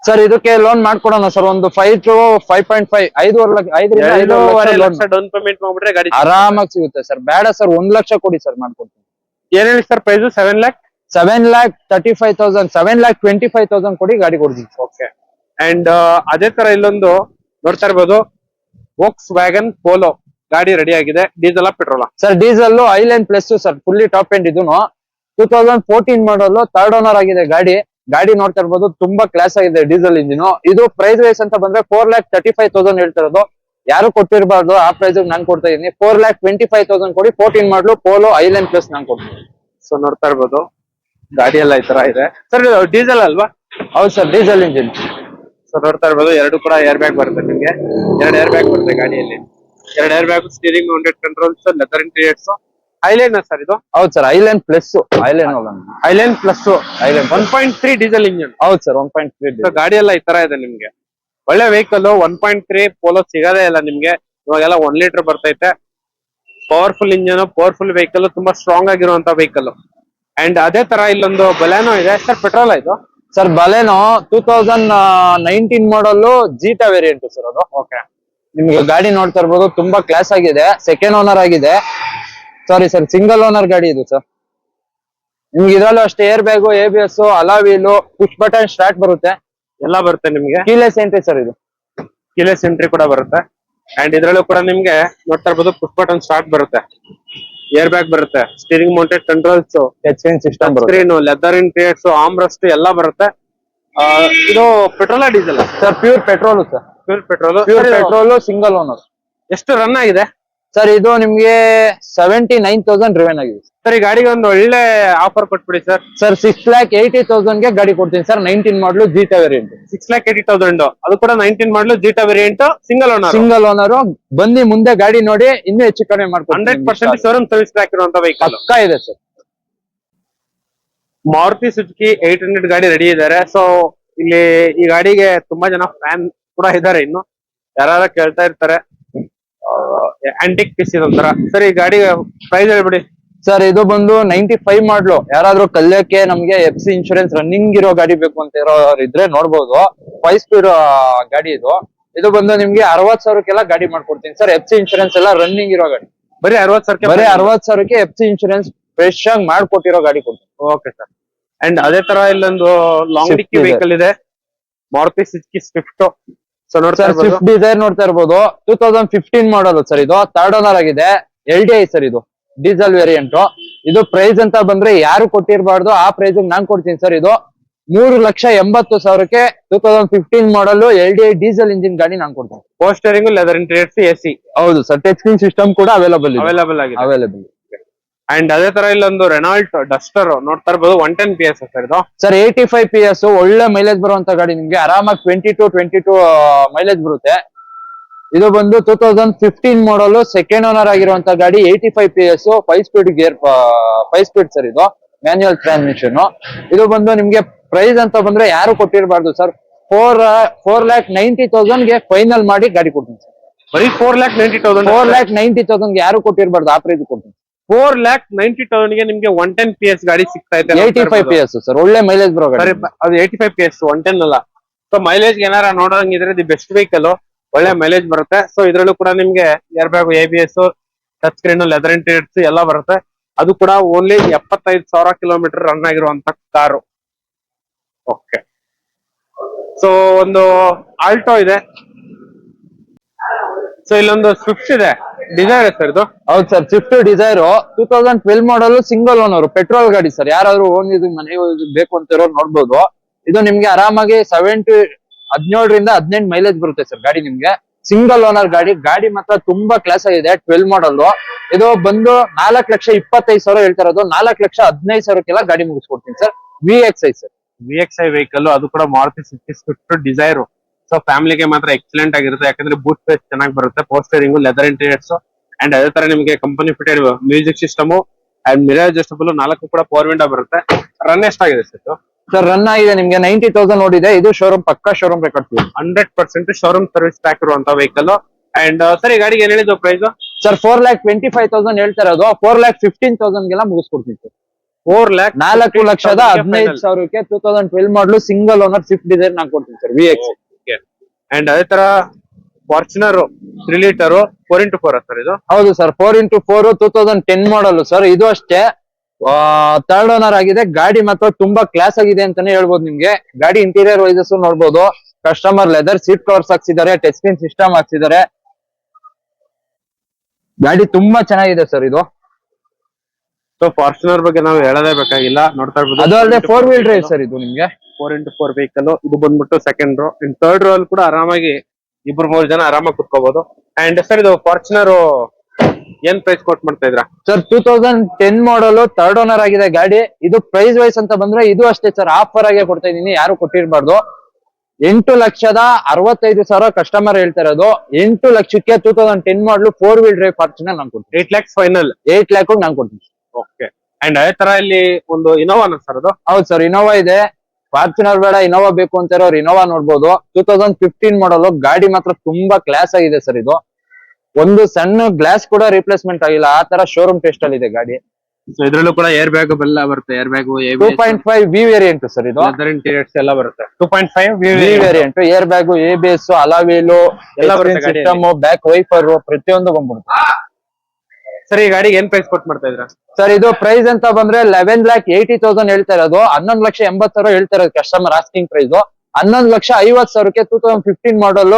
ಸರ್ ಇದಕ್ಕೆ ಲೋನ್ ಮಾಡ್ಕೊಡೋಣ ಸರ್ ಒಂದು five to five point five ಐದುವರೆ ಲಕ್ಷ ಐದರಿಂದ ಎರಡೂವರೆ ಐದು ಲಕ್ಷ ಡೌನ್ ಪೇಮೆಂಟ್ ಮಾಡ್ಬಿಟ್ರೆ ಗಾಡಿ ಆರಾಮಾಗಿ ಸಿಗುತ್ತೆ ಸರ್ ಬೇಡ ಸರ್ ಒಂದ್ ಲಕ್ಷ ಕೊಡಿ ಸರ್ ಮಾಡ್ಕೊಡ್ತೀನಿ. ಏನ್ ಹೇಳಿ sir price seven lakh seven lakh thirty five thousand seven lakh twenty five thousand ಕೊಡಿ ಗಾಡಿ ಕೊಡ್ತೀನಿ. ಓಕೆ ಅಂಡ್ ಅದೇ ತರ ಇಲ್ಲೊಂದು ನೋಡ್ತಾ ಇರ್ಬೋದು. ವೋಕ್ಸ್ ವ್ಯಾಗನ್ ಪೋಲೋ ಗಾಡಿ ರೆಡಿ ಆಗಿದೆ. Diesel petrol sir diesel Highline plus sir fully top end ಇದನ್ನು two thousand fourteen model third owner ಆಗಿದೆ ಗಾಡಿ. ಗಾಡಿ ನೋಡ್ತಾ ಇರ್ಬೋದು ತುಂಬಾ ಕ್ಲಾಸ್ ಆಗಿದೆ ಡೀಸೆಲ್ ಇಂಜಿನ್ ಇದು ಪ್ರೈಸ್ ವೈಸ್ ಅಂತ ಬಂದ್ರೆ four lakh thirty five thousand ಹೇಳ್ತಿರೋದು. ಯಾರು ಕೊಟ್ಟಿರಬಾರ್ದು ಆ ಪ್ರೈಸ್ ನಾನು ಕೊಡ್ತಾ ಇದೀನಿ. Four lakh twenty five thousand ಕೊಡಿ fourteen model Polo Highline plus ನಾನು ಕೊಡ್ತೀನಿ. ಸೊ ನೋಡ್ತಾ ಇರ್ಬೋದು. ಗಾಡಿ ಎಲ್ಲ ಈ ತರ ಇದೆ. ಸರ್ ಡೀಸೆಲ್ ಅಲ್ವಾ? ಹೌದು ಸರ್ ಡೀಸೆಲ್ ಇಂಜಿನ್ ಸೊ ನೋಡ್ತಾ ಇರ್ಬೋದು ಎರಡು ಕೂಡ ಏರ್ ಬ್ಯಾಗ್ ಬರುತ್ತೆ ನಿಮ್ಗೆ. ಎರಡು ಏರ್ ಬ್ಯಾಗ್ ಬರುತ್ತೆ ಗಾಡಿಯಲ್ಲಿ. ಎರಡು air bag steering hundred controls leather interiors Highline sir ಇದು? ಹೌದು sir Highline plus Highline Highline plus Highline one point three diesel engine ಹೌದು ಸರ್ ಒನ್ ಪಾಯಿಂಟ್ ತ್ರೀ ಗಾಡಿ ಎಲ್ಲ ಈ ತರ ಇದೆ ನಿಮ್ಗೆ. ಒಳ್ಳೆ vehicle one point three Polo ಸಿಗದೇ ಇಲ್ಲ ನಿಮ್ಗೆ. ಇವಾಗೆಲ್ಲ ಒನ್ ಲೀಟರ್ ಬರ್ತೈತೆ. ಪವರ್ಫುಲ್ ಇಂಜಿನ್ ಪವರ್ಫುಲ್ ವೆಹಿಕಲ್ ತುಂಬಾ ಸ್ಟ್ರಾಂಗ್ ಆಗಿರುವಂತ ವೆಹಿಕಲ್ ಅಂಡ್ ಅದೇ ತರ ಇಲ್ಲೊಂದು ಬಲೆನೋ ಇದೆ. ಸರ್ ಪೆಟ್ರೋಲ್ ಇದು? Sir Baleno two thousand nineteen model Zeta variant sir ಅದು. ಓಕೆ ನಿಮ್ಗೆ ಗಾಡಿ ನೋಡ್ತಾ ಇರ್ಬೋದು ತುಂಬಾ ಕ್ಲಾಸ್ ಆಗಿದೆ. ಸೆಕೆಂಡ್ ಓನರ್ ಆಗಿದೆ. ಸಾರಿ ಸರ್ ಸಿಂಗಲ್ ಓನರ್ ಗಾಡಿ ಇದು ಸರ್ ನಿಮ್ಗೆ ಇದರಲ್ಲೂ ಅಷ್ಟೇ air bag A B S alloy wheel push button start ಬರುತ್ತೆ. ಎಲ್ಲ ಬರುತ್ತೆ ನಿಮ್ಗೆ? ಕೀಲೆಸ್ ಎಂಟ್ರಿ ಸರ್ ಇದು. ಕೀಲೆಸ್ ಎಂಟ್ರಿ ಕೂಡ ಬರುತ್ತೆ. ಅಂಡ್ ಇದ್ರಲ್ಲೂ ಕೂಡ ನಿಮ್ಗೆ ನೋಡ್ತಾ ಇರ್ಬೋದು ಪುಷ್ ಬಟನ್ ಸ್ಟಾರ್ಟ್ ಬರುತ್ತೆ. ಏರ್ ಬ್ಯಾಗ್ ಬರುತ್ತೆ. Steering mounted controls touch screen system screen leather armrest ಎಲ್ಲ ಬರುತ್ತೆ. ಇದು petrol diesel sir pure petrol sir pure petrol pure petrol single owner ಎಷ್ಟು ರನ್ ಆಗಿದೆ? ಸರ್ ಇದು ನಿಮ್ಗೆ ಸೆವೆಂಟಿ ನೈನ್ ತೌಸಂಡ್ ರಿವೆನ್ ಆಗಿದೆ. ಸರ್ ಈ ಗಾಡಿಗೆ ಒಂದು ಒಳ್ಳೆ ಆಫರ್ ಕೊಟ್ಬಿಡಿ sir. Sir six lakh eighty ತೌಸಂಡ್ಗೆ ಗಾಡಿ ಕೊಡ್ತೀನಿ sir. Nineteen model Zeta variant six lakh eighty thousand ಅದು ಕೂಡ nineteen model Zeta variant single owner single owner ಬನ್ನಿ ಮುಂದೆ ಗಾಡಿ ನೋಡಿ ಇನ್ನೂ ಹೆಚ್ಚು ಕಡಿಮೆ ಹಂಡ್ರೆಡ್ ಮಾಡ್ಕೊಡ್ತೀನಿ ಪರ್ಸೆಂಟ್ ಶೋರೂಮ್ ಸರ್ವಿಸ್ ಟ್ರ್ಯಾಕ್ ಇರುವಂತ ವೆಹಿಕಲ್ ಪಕ್ಕ ಇದೆ sir. Maruti Suzuki eight hundred ಗಾಡಿ ರೆಡಿ ಇದ್ದಾರೆ ಸೊ ಇಲ್ಲಿ ಈ ಗಾಡಿಗೆ ತುಂಬಾ ಜನ ಫ್ಯಾನ್ ಕೂಡ ಇದ್ದಾರೆ ಇನ್ನು. ಯಾರು ಕೇಳ್ತಾ ಇರ್ತಾರೆ. ಆಂಟಿಕ್ ಪೀಸ್ ಇದೊಂಥರ ಸರ್ ಈ ಗಾಡಿ ಪ್ರೈಸ್ ಹೇಳ್ಬಿಡಿ. ಸರ್ ಇದು ಬಂದು ನೈಂಟಿ ಫೈವ್ ಮಾಡ್ಲು. ಯಾರಾದ್ರೂ ಕಲ್ಯಕ್ಕೆ ನಮ್ಗೆ ಎಫ್ ಸಿ ಇನ್ಶೂರೆನ್ಸ್ ರನ್ನಿಂಗ್ ಇರೋ ಗಾಡಿ ಬೇಕು ಅಂತ ಇರೋರು ಇದ್ರೆ ನೋಡ್ಬೋದು. ಫೈವ್ ಸ್ಪೀಡ್ ಗಾಡಿ ಇದು. ಇದು ಬಂದು ನಿಮ್ಗೆ ಅರವತ್ ಸಾವಿರಕ್ಕೆಲ್ಲ ಗಾಡಿ ಮಾಡ್ಕೊಡ್ತೀನಿ. ಸರ್ ಎಫ್ ಸಿ ಇನ್ಶೂರೆನ್ಸ್ ಎಲ್ಲ ರನ್ನಿಂಗ್ ಇರೋ ಗಾಡಿ. ಬರೀ ಅರವತ್ ಸಾವಿರಕ್ಕೆ ಬರೀ ಅರವತ್ ಸಾವಿರಕ್ಕೆ ಎಫ್ ಸಿ ಇನ್ಶೂರೆನ್ಸ್ ಫ್ರೆಶ್ ಆಗಿ ಮಾಡ್ಕೊಟ್ಟಿರೋ ಗಾಡಿ ಕೊಡ್ತೀನಿ. ಓಕೆ ಸರ್ ಅಂಡ್ ಅದೇ ತರ ಇಲ್ಲೊಂದು ಲಾಂಗ್ ಡಿಕ್ಕಿ ವೆಹಿಕಲ್ ಇದೆ. ಮಾರುತಿ ಸುಜುಕಿ ಸ್ವಿಫ್ಟ್ ಸೊ ನೋಡ್ತಾ ಸರ್ ಇರ್ಬೋದು? ಸ್ವಿಫ್ಟ್ ಡಿಸೈರ್ ನೋಡ್ತಾ ಇರ್ಬೋದು. Two thousand fifteen model sir ಇದು ಥರ್ಡ್ ಓನರ್ ಆಗಿದೆ. ಎಲ್ ಡಿ ಐ ಸರ್ ಇದು. ಡೀಸೆಲ್ ವೇರಿಯಂಟ್ ಇದು ಪ್ರೈಸ್ ಅಂತ ಬಂದ್ರೆ ಯಾರು ಕೊಟ್ಟಿರಬಾರ್ದು ಆ ಪ್ರೈಸ್ ನಾನ್ ಕೊಡ್ತೀನಿ ಸರ್ ಇದು. ಮೂರು ಲಕ್ಷ ಎಂಬತ್ತು ಸಾವಿರಕ್ಕೆ two thousand fifteen model L D I diesel engine ಗಾಡಿ ನಾನ್ ಕೊಡ್ತೀನಿ. ಪೋಸ್ಟರಿಂಗ್ ಲೆದರ್ ಇಂಟೀರಿಯರ್ಸ್ ಎಸಿ ಸಿ ಹೌದು ಸರ್ ಟಚ್ ಸ್ಕ್ರೀನ್ ಸಿಸ್ಟಮ್ ಕೂಡ ಅವೈಲಬಲ್ ಅವೈಲಬಲ್ ಆಗಿದೆ. ಅವೈಲಬಲ್ ಅಂಡ್ ಅದೇ ತರ ಇಲ್ಲೊಂದು ರೆನಾಲ್ಟ್ ಡಸ್ಟರ್ ನೋಡ್ತಾ ಇರ್ಬೋದು one ten P S sir ಇದು. Sir eighty five P S ಒಳ್ಳೆ ಮೈಲೇಜ್ ಬರುವಂತ ಗಾಡಿ ನಿಮ್ಗೆ. ಆರಾಮಾಗಿ twenty two twenty two mileage ಬರುತ್ತೆ. ಇದು ಬಂದು two thousand fifteen model second owner ಆಗಿರುವಂತ ಗಾಡಿ eighty five P S five speed gear five speed sir ಇದು. ಮ್ಯಾನ್ಯಲ್ ಟ್ರಾನ್ಸ್ಮಿಷನ್ ಇದು ಬಂದು ನಿಮ್ಗೆ ಪ್ರೈಸ್ ಅಂತ ಬಂದ್ರೆ ಯಾರು ಕೊಟ್ಟಿರಬಾರ್ದು sir? Four four lakh ninety ತೌಸಂಡ್ಗೆ final ಮಾಡಿ ಗಾಡಿ ಕೊಡ್ತೀನಿ ಸರ್. ಬರೀ four lakh ninety thousand four lakh ninety thousand ಯಾರು ಕೊಟ್ಟಿರಬಾರ್ದು? ಆ ಪ್ರೈಸ್ ಕೊಡ್ತೀನಿ. ಫೋರ್ ಲ್ಯಾಕ್ ನೈಂಟಿ ತೌಸಂಡ್ಗೆ ನಿಮ್ಗೆ ಒನ್ ಟೆನ್ ಪಿ ಎಸ್ ಗಾಡಿ ಸಿಗ್ತಾ ಇದೆ eighty five P S sir ಒಳ್ಳೆ ಮೈಲೇಜ್ ಬರೋ ಗಾಡಿ. ಅದು eighty five P S one ten ಅಲ್ಲ ಸೊ ಮೈಲೇಜ್ ಏನಾರ ನೋಡೋಂಗಿದ್ರೆ ದಿ ಬೆಸ್ಟ್ ವೆಹಿಕಲ್ ಒಳ್ಳೆ ಮೈಲೇಜ್ ಬರುತ್ತೆ. ಸೊ ಇದ್ರಲ್ಲೂ ಕೂಡ ನಿಮ್ಗೆ air bag A B S touch screen leather interiors ಎಲ್ಲ ಬರುತ್ತೆ. ಅದು ಕೂಡ ಓನ್ಲಿ ಎಪ್ಪತ್ತೈದು ಸಾವಿರ ಕಿಲೋಮೀಟರ್ ರನ್ ಆಗಿರುವಂತ ಕಾರು. ಓಕೆ ಸೊ ಒಂದು ಆಲ್ಟೋ ಇದೆ. ಸೊ ಇಲ್ಲೊಂದು ಸ್ವಿಫ್ಟ್ ಇದೆ. ಡಿಸೈರ್ ಸರ್ ಇದು? ಹೌದು sir Swift Dzire two thousand twelve model single owner petrol ಗಾಡಿ ಸರ್ ಯಾರಾದ್ರೂ ಓನ್ ಇದು ಮನೆ ಬೇಕು ಅಂತ ಇರೋರು ನೋಡ್ಬೋದು. ಇದು ನಿಮ್ಗೆ ಆರಾಮಾಗಿ ಸೆವೆಂಟಿ ಟು ಹದಿನೇಳರಿಂದ ಹದಿನೆಂಟು ಮೈಲೇಜ್ ಬರುತ್ತೆ ಸರ್ ಗಾಡಿ ನಿಮ್ಗೆ. ಸಿಂಗಲ್ ಓನರ್ ಗಾಡಿ. ಗಾಡಿ ಮಾತ್ರ ತುಂಬಾ ಕ್ಲಾಸ್ ಆಗಿದೆ ಟ್ವೆಲ್ ಮಾಡಲ್ ಇದು ಬಂದು ನಾಲ್ಕು ಲಕ್ಷ ಇಪ್ಪತ್ತೈದು ಸಾವಿರ ಹೇಳ್ತಾ ಇರೋದು. ನಾಲ್ಕು ಲಕ್ಷ ಹದಿನೈದು ಸಾವಿರಕ್ಕೆಲ್ಲ ಗಾಡಿ ಮುಗಿಸ್ಕೊಡ್ತೀನಿ sir V X I sir V X I vehicle ಅದು ಕೂಡ ಮಾರುತಿ ಸ್ವಿಫ್ಟ್ ಡಿಸೈರ್ ಸೊ ಫ್ಯಾಮಿಲಿಗೆ ಮಾತ್ರ ಎಕ್ಸಲೆಂಟ್ ಆಗಿರುತ್ತೆ. ಯಾಕಂದ್ರೆ ಬೂಟ್ ಸ್ಪೇಸ್ ಚೆನ್ನಾಗಿ ಬರುತ್ತೆ. ಪೋಸ್ಟರಿಂಗು ಲೆದರ್ ಇಂಟೀರಿಯರ್ಸ್ ಅಂಡ್ ಅದೇ ತರ ನಿಮಗೆ company fitted music system and mirror adjustable ನಾಲ್ಕು ಕೂಡ ಫೋರ್ ವಿಂಡೋ ಬರುತ್ತೆ. ರನ್ ಎಷ್ಟಾಗಿದೆ ಸರ್ ಸರ್ ರನ್ ಆಗಿದೆ. ನಿಮ್ಗೆ ನೈಂಟಿ ತೌಸಂಡ್ ನೋಡಿದೆ. ಇದು ಶೋರೂಮ್ ಪಕ್ಕಾ showroom record hundred percent showroom service pack ಇರುವಂತ ವೆಹಿಕಲ್ ಅಂಡ್ ಸರ್ ಈ ಗಾಡಿಗೆ ಏನ್ ಹೇಳಿದ್ರು price sir four lakh twenty five thousand ಹೇಳ್ತಾ ಇರೋದು. ಫೋರ್ ಲ್ಯಾಕ್ ಫಿಫ್ಟೀನ್ ತೌಸಂಡ್ ಗೆಲ್ಲ ಮುಗಿಸ್ಕೊಡ್ತೀನಿ ಸರ್ ಫೋರ್ ಲ್ಯಾಕ್ ನಾಲ್ಕು ಲಕ್ಷದ ಹದಿನೈದು ಸಾವಿರಕ್ಕೆ two thousand twelve model single owner Swift design ನಾನು ಕೊಡ್ತೀನಿ ಸರ್ ವಿ ಎಕ್ಸ್ ಅಂಡ್ ಅದೇ ತರ Fortuner three litre four into four sir ಇದು? ಹೌದು sir four into four two thousand ten model sir ಇದು ಅಷ್ಟೇ. ತರ್ಡ್ ಓನರ್ ಆಗಿದೆ. ಗಾಡಿ ಮಾತ್ರ ತುಂಬಾ ಕ್ಲಾಸ್ ಆಗಿದೆ ಅಂತಾನೆ ಹೇಳ್ಬೋದು ನಿಮ್ಗೆ. ಗಾಡಿ ಇಂಟೀರಿಯರ್ ವೈಸಸ್ ನೋಡ್ಬೋದು. ಕಸ್ಟಮರ್ ಲೆದರ್ ಸೀಟ್ ಕವರ್ಸ್ ಹಾಕ್ಸಿದ್ದಾರೆ ಟಚ್ ಸ್ಕ್ರೀನ್ ಸಿಸ್ಟಮ್ ಹಾಕ್ಸಿದ್ದಾರೆ. ಗಾಡಿ ತುಂಬಾ ಚೆನ್ನಾಗಿದೆ ಸರ್ ಇದು. ಸೊ ಫಾರ್ಚುನರ್ ಬಗ್ಗೆ ನಾವು ಹೇಳದೇ ಬೇಕಾಗಿಲ್ಲ. ನೋಡ್ತಾ ಇರ್ಬೋದು. ಅದು ಅಲ್ಲದೆ ಫೋರ್ ವೀಲ್ ಡ್ರೈವ್ ಸರ್ ಇದು ನಿಮ್ಗೆ. ಫೋರ್ ಇಂಟು ಫೋರ್ ವೆಹಿಕಲ್ ಇದು ಬಂದ್ಬಿಟ್ಟು second row in third row ಅಲ್ಲಿ ಕೂಡ ಆರಾಮಾಗಿ ಇಬ್ರು ಮೂರು ಜನ ಆರಾಮಾಗಿ ಕುತ್ಕೋಬಹುದು ಅಂಡ್ ಸರ್ ಇದು ಫಾರ್ಚುನರ್ ಏನ್ ಪ್ರೈಸ್ ಕೊಟ್ ಮಾಡ್ತಾ ಇದ್ರ sir two thousand ten model third owner ಆಗಿದೆ ಗಾಡಿ. ಇದು ಪ್ರೈಸ್ ವೈಸ್ ಅಂತ ಬಂದ್ರೆ ಇದು ಅಷ್ಟೇ ಸರ್ ಆಫರ್ ಆಗಿ ಕೊಡ್ತಾ ಇದೀನಿ ಯಾರು ಕೊಟ್ಟಿರ್ಬಾರ್ದು. ಎಂಟು ಲಕ್ಷದ ಅರವತ್ತೈದು ಸಾವಿರ ಕಸ್ಟಮರ್ ಹೇಳ್ತಾ ಇರೋದು. ಎಂಟು ಲಕ್ಷಕ್ಕೆ two thousand ten model four wheel drive Fortuner ನಾನು ಕೊಡ್ತೀನಿ. Eight lakh final eight lakh ನಾನು ಕೊಡ್ತೀನಿ. ಓಕೆ ಅಂಡ್ ಅದೇ ತರ ಇಲ್ಲಿ ಒಂದು ಇನೋವಾ ಸರ್ ಅದು? ಹೌದು ಸರ್ ಇನೋವಾ ಇದೆ. ಫಾರ್ಚುನರ್ ಬೇಡ ಇನೋವಾ ಬೇಕು ಅಂತ ಇರೋರು ಇನೋವಾ ನೋಡ್ಬೋದು. ಟೂ ತೌಸಂಡ್ ಫಿಫ್ಟೀನ್ ಮಾಡಲು ಗಾಡಿ ಮಾತ್ರ ತುಂಬಾ ಕ್ಲಾಸ್ ಆಗಿದೆ ಸರ್ ಇದು. ಒಂದು ಸಣ್ಣ ಗ್ಲಾಸ್ ಕೂಡ ರಿಪ್ಲೇಸ್ಮೆಂಟ್ ಆಗಿಲ್ಲ. ಆ ತರ ಶೋರೂಮ್ ಟೆಸ್ಟ್ ಅಲ್ಲಿ ಇದೆ ಗಾಡಿ. ಸೊ ಇದ್ರಲ್ಲೂ ಕೂಡ ಏರ್ ಬ್ಯಾಗ್ ಎಲ್ಲ ಬರುತ್ತೆ. Air bag two point five V variant sir ಇದು. ಇಂಟೀರಿಯರ್ಸ್ ಎಲ್ಲ ಬರುತ್ತೆ. Two point five V variant air bag A B S alloy wheel ಎಲ್ಲ. ಸಿಸ್ಟಮ್ ಬ್ಯಾಕ್ ವೈಫರ್ ಪ್ರತಿಯೊಂದು ಬಂದ್ಬಿಡುತ್ತೆ. ಸರ್ ಈ ಗಾಡಿಗೆ ಏನ್ ಪ್ರೈಸ್ ಕೊಟ್ ಮಾಡ್ತಾ ಇದ್ರ ಸರ್ ಇದು ಪ್ರೈಸ್ ಅಂತ ಬಂದ್ರೆ ಲೆವೆನ್ ಲ್ಯಾಕ್ ಏಯ್ಟಿ ತೌಸಂಡ್ ಹೇಳ್ತಾ ಇರೋದು. ಹನ್ನೊಂದು ಲಕ್ಷ ಎಂಬತ್ ಸಾವಿರ ಹೇಳ್ತಾ ಇರೋದು ಕಸ್ಟಮರ್ ಆಸ್ಕಿಂಗ್ ಪ್ರೈಸ್ ಹನ್ನೊಂದು ಲಕ್ಷ ಐವತ್ ಸಾವಿರಕ್ಕೆ two thousand fifteen model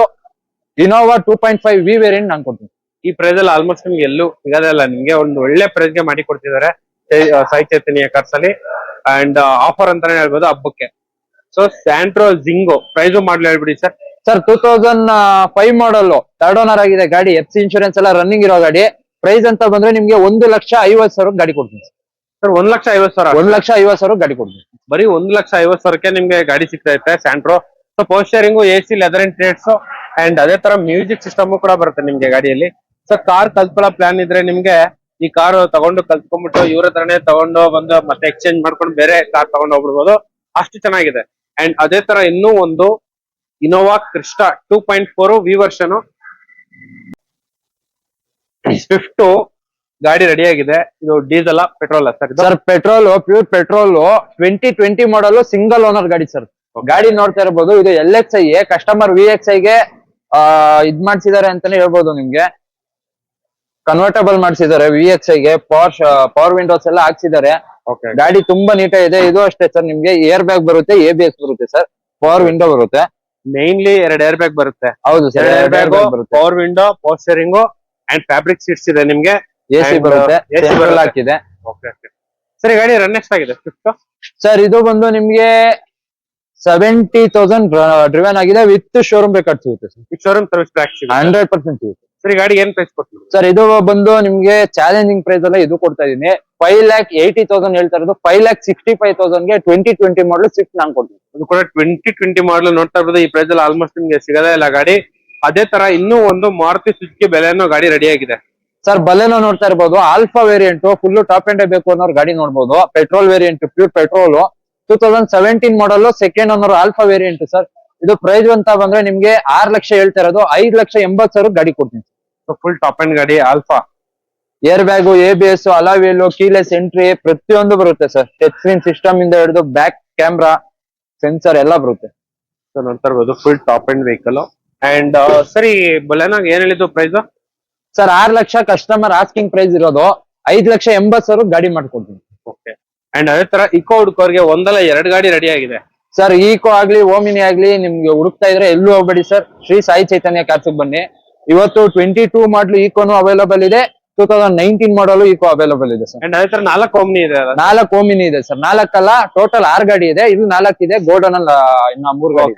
Innova two point five V variant ನಾನು ಕೊಡ್ತೀನಿ. ಈ ಪ್ರೈಸ್ ಅಲ್ಲಿ ಆಲ್ಮೋಸ್ಟ್ ನಿಮ್ಗೆ ಎಲ್ಲೂ ಸಿಗೋದೇ ಇಲ್ಲ. ನಿಮ್ಗೆ ಒಂದು ಒಳ್ಳೆ ಪ್ರೈಸ್ಗೆ ಮಾಡಿ ಕೊಡ್ತಿದ್ದಾರೆ ಸಾಹಿತ್ಯ ಸಾಯಿ ಚೈತನ್ಯ ಕಾರ್ಸ್ ಅಲ್ಲಿ. ಅಂಡ್ ಆಫರ್ ಅಂತಾನೆ ಹೇಳ್ಬೋದು ಹಬ್ಬಕ್ಕೆ. ಸೊ ಸ್ಯಾಂಟ್ರೋ ಜಿಂಗೋ ಪ್ರೈಸ್ ಮಾಡ್ಲಿ ಹೇಳ್ಬಿಡಿ sir. Sir two thousand five model third owner ಆಗಿದೆ ಗಾಡಿ ಎಫ್ ಸಿ ಇನ್ಶೂರೆನ್ಸ್ ಎಲ್ಲ ರನ್ನಿಂಗ್ ಇರೋ ಗಾಡಿ. ಪ್ರೈಸ್ ಅಂತ ಬಂದ್ರೆ ನಿಮ್ಗೆ ಒಂದು ಲಕ್ಷ ಐವತ್ ಸಾವಿರ ಗಾಡಿ ಕೊಡ್ತೀನಿ ಸರ್ ಒಂದ್ ಲಕ್ಷ ಐವತ್ ಸಾವಿರ. ಒಂದ್ ಲಕ್ಷ ಐವತ್ ಸಾವಿರ ಗಾಡಿ ಕೊಡ್ತೀನಿ. ಬರೀ ಒಂದ್ ಲಕ್ಷ ಐವತ್ ಸಾವಿರಕ್ಕೆ ನಿಮ್ಗೆ ಗಾಡಿ ಸಿಗ್ತಾ ಇತ್ತೆ Santro so ಪೋಸ್ಟರಿಂಗು A C leather interiors and ಅದೇ ತರ ಮ್ಯೂಸಿಕ್ ಸಿಸ್ಟಮ್ ಕೂಡ ಬರುತ್ತೆ ನಿಮ್ಗೆ ಗಾಡಿಯಲ್ಲಿ. ಸೊ ಕಾರ್ ಕಲ್ತ್ಕೊಳ್ಳೋ ಪ್ಲಾನ್ ಇದ್ರೆ ನಿಮ್ಗೆ ಈ ಕಾರ್ ತಗೊಂಡು ಕಲ್ತ್ಕೊಂಡ್ಬಿಟ್ಟು ಇವ್ರ ಹತ್ರನೇ ತಗೊಂಡು ಬಂದು ಮತ್ತೆ ಎಕ್ಸ್ಚೇಂಜ್ ಮಾಡ್ಕೊಂಡು ಬೇರೆ ಕಾರ್ ತಗೊಂಡು ಹೋಗ್ಬಿಡ್ಬೋದು. ಅಷ್ಟು ಚೆನ್ನಾಗಿದೆ. ಅಂಡ್ ಅದೇ ತರ ಇನ್ನೂ ಒಂದು Innova Crysta two point four V version Swift ಗಾಡಿ ರೆಡಿ ಆಗಿದೆ. ಇದು diesel petrol sir sir petrol pure petrol twenty twenty model single owner ಗಾಡಿ ಸರ್. ಗಾಡಿ ನೋಡ್ತಾ ಇರಬಹುದು ಇದು L X I customer V X ಐಗೆ ಇದ್ ಮಾಡ್ಸಿದ್ದಾರೆ ಅಂತಾನೆ ಹೇಳ್ಬೋದು ನಿಮ್ಗೆ. ಕನ್ವರ್ಟಬಲ್ ಮಾಡ್ಸಿದ್ದಾರೆ ವಿ ಎಕ್ಸ್ ಐಗೆ ಪವರ್ ಪವರ್ ವಿಂಡೋಸ್ ಎಲ್ಲ ಹಾಕ್ಸಿದ್ದಾರೆ. ಓಕೆ ಗಾಡಿ ತುಂಬಾ ನೀಟಾಗಿದೆ ಇದು. ಅಷ್ಟೇ ಸರ್ ನಿಮ್ಗೆ ಏರ್ ಬ್ಯಾಗ್ ಬರುತ್ತೆ ಎ ಬಿ ಎಸ್ ಬರುತ್ತೆ ಸರ್. ಪವರ್ ವಿಂಡೋ ಬರುತ್ತೆ. ಮೇನ್ಲಿ ಎರಡು ಏರ್ ಬ್ಯಾಗ್ ಬರುತ್ತೆ. ಹೌದು ಸರ್ ಏರ್ ಬ್ಯಾಗ್ ಬರುತ್ತೆ. Power window power steering and fabric seats ಇದೆ ನಿಮ್ಗೆ? ಎ and, ಬರುತ್ತೆ. AC Central ಬರುತ್ತೆ. ಹಾಕಿದೆ. ಸರಿ ಗಾಡಿ ರನ್ ಎಷ್ಟಾಗಿದೆ ಫಿಫ್ಟ್ ಸರ್ ಇದು ಬಂದು ನಿಮ್ಗೆ ಸೆವೆಂಟಿ ತೌಸಂಡ್ ಡ್ರಿವನ್ ಆಗಿದೆ. ವಿತ್ ಶೋರೂಮ್ ಬೇಕಾದ್ ಸಿಗುತ್ತೆ sir. Showroom service hundred percent ಸಿಗುತ್ತೆ. ಸರಿ ಗಾಡಿ ಏನ್ ಪ್ರೈಸ್ ಕೊಟ್ಟು ಸರ್ ಇದು ಬಂದು ನಿಮ್ಗೆ ಚಾಲೆಂಜಿಂಗ್ ಪ್ರೈಸ್ ಎಲ್ಲ ಇದು ಕೊಡ್ತಾ ಇದೀನಿ. ಫೈವ್ ಲ್ಯಾಕ್ ಏಯ್ಟಿ ತೌಸಂಡ್ ಹೇಳ್ತಾ ಇರೋದು. ಫೈವ್ ಲ್ಯಾಕ್ ಸಿಕ್ಸ್ಟಿ ಫೈವ್ ತೌಸಂಡ್ಗೆ ಟ್ವೆಂಟಿ ಟ್ವೆಂಟಿ ಮಾಡಲು ಸಿಫ್ಟ್ ನಾನು ಕೊಡ್ತೀನಿ. ಅದು ಕೂಡ ಟ್ವೆಂಟಿ ಟ್ವೆಂಟಿ ಮಾಡಲ್ ನೋಡ್ತಾ ಇರ್ಬೋದು ಈ ಪ್ರೈಸ್ ಅಲ್ಲಿ ಆಲ್ಮೋಸ್ಟ್ ನಿಮ್ಗೆ ಸಿಗದೇ ಇಲ್ಲ ಗಾಡಿ. ಅದೇ ತರ ಇನ್ನೂ ಒಂದು ಮಾರುತಿ ಸುಜುಕಿ ಬೆಲೆನೋ ಗಾಡಿ ರೆಡಿ ಆಗಿದೆ. ಸರ್ ಬಲೆನೋ ನೋಡ್ತಾ ಇರ್ಬೋದು. Alpha variant full top end ಬೇಕು ಅನ್ನೋರು ಗಾಡಿ ನೋಡ್ಬೋದು. Petrol variant pure petrol two thousand seventeen model second ಅನ್ನೋರು ಆಲ್ಫಾ ವೇರಿಯಂಟ್ ಸರ್ ಇದು ಪ್ರೈಸ್ ಅಂತ ಬಂದ್ರೆ ನಿಮ್ಗೆ ಆರ್ ಲಕ್ಷ ಹೇಳ್ತಾ ಇರೋದು. ಐದ್ ಲಕ್ಷ ಎಂಬತ್ ಸಾವಿರ ಗಾಡಿ ಕೊಡ್ತೀನಿ. ಫುಲ್ ಟಾಪ್ ಅಂಡ್ ಗಾಡಿ Alpha air bag A B S alloy wheels keyless entry ಪ್ರತಿಯೊಂದು ಬರುತ್ತೆ ಸರ್ ಟಚ್ ಸ್ಕ್ರೀನ್ ಸಿಸ್ಟಮ್ ಇಂದ ಹಿಡಿದು ಬ್ಯಾಕ್ ಕ್ಯಾಮ್ರಾ ಸೆನ್ಸರ್ ಎಲ್ಲ ಬರುತ್ತೆ. ಸೊ ನೋಡ್ತಾ ಇರ್ಬೋದು full top and vehicle and ಸರಿ ಬಲೆನಾಗ ಏನ್ ಹೇಳಿದ್ದು ಪ್ರೈಸ್ ಸರ್ ಆರ್ ಲಕ್ಷ ಕಸ್ಟಮರ್ ಆಸ್ಕಿಂಗ್ ಪ್ರೈಸ್ ಇರೋದು. ಐದ್ ಲಕ್ಷ ಎಂಬತ್ ಸಾವಿರ ಗಾಡಿ ಮಾಡ್ಕೊಡ್ತೀನಿ. ಓಕೆ ಅಂಡ್ ಅದೇ ತರ ಇಕೋ ಹುಡ್ಕೋರ್ಗೆ ಒಂದಲ್ಲ ಎರಡು ಗಾಡಿ ರೆಡಿ ಆಗಿದೆ. ಸರ್ ಈಕೋ ಆಗ್ಲಿ ಓಮಿನಿ ಆಗ್ಲಿ ನಿಮ್ಗೆ ಹುಡುಕ್ತಾ ಇದ್ರೆ ಎಲ್ಲೂ ಹೋಗ್ಬೇಡಿ ಸರ್. ಶ್ರೀ ಸಾಯಿ ಚೈತನ್ಯ ಕಾರ್ಸಿಗೆ ಬನ್ನಿ. ಇವತ್ತು ಟ್ವೆಂಟಿ ಟೂ ಮಾಡ್ಲು ಈಕೋನು ಅವೈಲಬಲ್ ಇದೆ. Two thousand nineteen model Eeco available ಇದೆ ಸರ್. ಅಂಡ್ ಅದೇ ತರ ನಾಲ್ಕು ಓಮಿನಿ ಇದೆ ಅಲ್ಲ? ನಾಲ್ಕು ಓಮಿನಿ ಇದೆ ಸರ್. ನಾಲ್ಕಲ್ಲ ಟೋಟಲ್ ಆರ್ ಗಾಡಿ ಇದೆ. ಇದು ನಾಲ್ಕು ಇದೆ ಗೋಲ್ಡನ್ ಅಲ್ಲ ಇನ್ನ ಮೂರ್ ಗಾಡಿ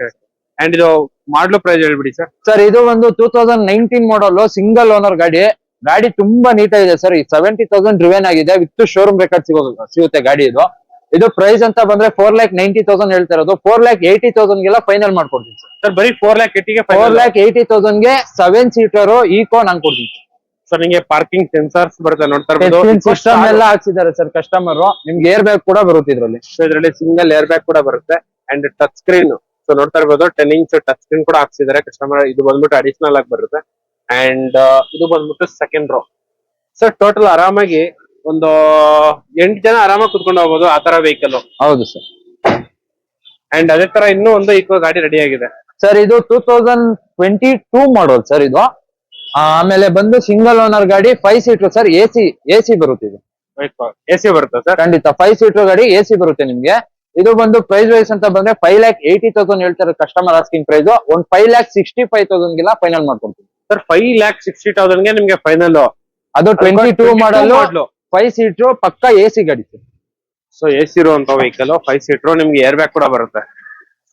ಅಂಡ್ ಇದು ಮಾಡ್ಲು ಪ್ರೈಸ್ ಹೇಳ್ಬಿಡಿ ಸರ್. ಸರ್ ಇದು ಒಂದು two thousand nineteen model single owner ಗಾಡಿ. ಗಾಡಿ ತುಂಬಾ ನೀಟ್ ಆಗಿದೆ ಸರ್. ಈ ಸೆವೆಂಟಿ ತೌಸಂಡ್ ರಿವೇನ್ ಆಗಿದೆ. ವಿತ್ ಶೋರೂಮ್ ರೆಕಾರ್ಡ್ ಸಿಗೋ ಸಿಗುತ್ತೆ ಗಾಡಿ ಇದು. ಇದು ಪ್ರೈಸ್ ಅಂತ ಬಂದ್ರೆ ಫೋರ್ ಲ್ಯಾಕ್ ನೈಂಟಿ ತೌಸಂಡ್ ಹೇಳ್ತಾ ಇರೋದು. ಫೋರ್ ಲ್ಯಾಕ್ ಏಯ್ಟಿ ತೌಸಂಡ್ ಗೆಲ್ಲ ಫೈನಲ್ ಮಾಡ್ಕೊಡ್ತೀನಿ ಸರ್. ಸರ್ ಬರೀ ಫೋರ್ ಲ್ಯಾಕ್ ಏಟಿಗೆ ಫೋರ್ ಲ್ಯಾಕ್ ಏಯ್ಟಿ ತೌಸಂಡ್ಗೆ ಸೆವೆನ್ ಸೀಟರ್ ಈಕೋ ನಾನು ಕೊಡ್ತೀನಿ ಸರ್. ನಿಮಗೆ ಪಾರ್ಕಿಂಗ್ ಸೆನ್ಸರ್ಸ್ ಬರುತ್ತೆ ನೋಡ್ತಾ ಇರ್ಬೋದು. ಸಿಸ್ಟಮ್ ಎಲ್ಲ ಹಾಕ್ಸಿದ್ದಾರೆ ಸರ್ ಕಸ್ಟಮರ್ ನಿಮ್ಗೆ ಏರ್ ಬ್ಯಾಗ್ ಕೂಡ ಬರುತ್ತೆ ಇದ್ರಲ್ಲಿ. ಸೊ ಇದರಲ್ಲಿ ಸಿಂಗಲ್ ಏರ್ ಬ್ಯಾಗ್ ಕೂಡ ಬರುತ್ತೆ. ಅಂಡ್ ಟಚ್ ಸ್ಕ್ರೀನ್ ಸೊ ನೋಡ್ತಾ ಇರ್ಬೋದು ಟೆನ್ ಇಂಚ್ ಟಚ್ ಸ್ಕ್ರೀನ್ ಕೂಡ ಹಾಕ್ಸಿದ್ದಾರೆ. ಕಸ್ಟಮರ್ ಇದು ಬಂದ್ಬಿಟ್ಟು ಅಡಿಷನಲ್ ಆಗಿ ಬರುತ್ತೆ. ಅಂಡ್ ಇದು ಬಂದ್ಬಿಟ್ಟು ಸೆಕೆಂಡ್ ರೋ ಸರ್ ಟೋಟಲ್ ಆರಾಮಾಗಿ ಒಂದು ಎಂಟು ಜನ ಆರಾಮಾಗಿ ಕುತ್ಕೊಂಡು ಹೋಗ್ಬೋದು ಆ ತರ ವೆಹಿಕಲ್ ಹೌದು ಸರ್. ಅಂಡ್ ಅದೇ ತರ ಇನ್ನೂ ಒಂದು ಈಕೋ ಗಾಡಿ ರೆಡಿ ಆಗಿದೆ. ಸರ್ ಇದು ಟೂ ತೌಸಂಡ್ ಟ್ವೆಂಟಿ ಟೂ ಮಾಡೋದು ಸರ್ ಇದು. ಆಮೇಲೆ ಬಂದು ಸಿಂಗಲ್ ಓನರ್ ಗಾಡಿ five seater sir A C A C ಬರುತ್ತೆ ಇದು. ಎ ಸಿ ಬರುತ್ತೆ ಸರ್? ಖಂಡಿತ ಫೈವ್ ಸೀಟರ್ ಗಾಡಿ ಎ ಸಿ ಬರುತ್ತೆ ನಿಮ್ಗೆ. ಇದು ಬಂದು ಪ್ರೈಸ್ ವೈಸ್ ಅಂತ ಬಂದ್ರೆ ಫೈವ್ ಲ್ಯಾಕ್ ಏಯ್ಟಿ ತೌಸಂಡ್ ಹೇಳ್ತಾರೆ ಕಸ್ಟಮರ್ ಆಸ್ಕಿಂಗ್ ಪ್ರೈಸ್ ಒಂದ್ five lakh sixty five thousand ಗೆಲ್ಲ ಫೈನಲ್ ಮಾಡ್ಕೊಡ್ತೀನಿ. ಸರ್ ಫೈವ್ ಲ್ಯಾಕ್ ಸಿಕ್ಸ್ಟಿ ತೌಸಂಡ್ಗೆ ನಿಮ್ಗೆ ಫೈನಲ್ ಅದು twenty two model five seat ಪಕ್ಕ ಎ ಸಿ ಗಾಡಿ ಸರ್ ಸೊ ಎ ಸಿ ಇರುವಂತ ವೆಹಿಕಲ್ ಫೈವ್ ಸೀಟ್ರು ನಿಮ್ಗೆ ಏರ್ ಬ್ಯಾಗ್ ಕೂಡ ಬರುತ್ತೆ.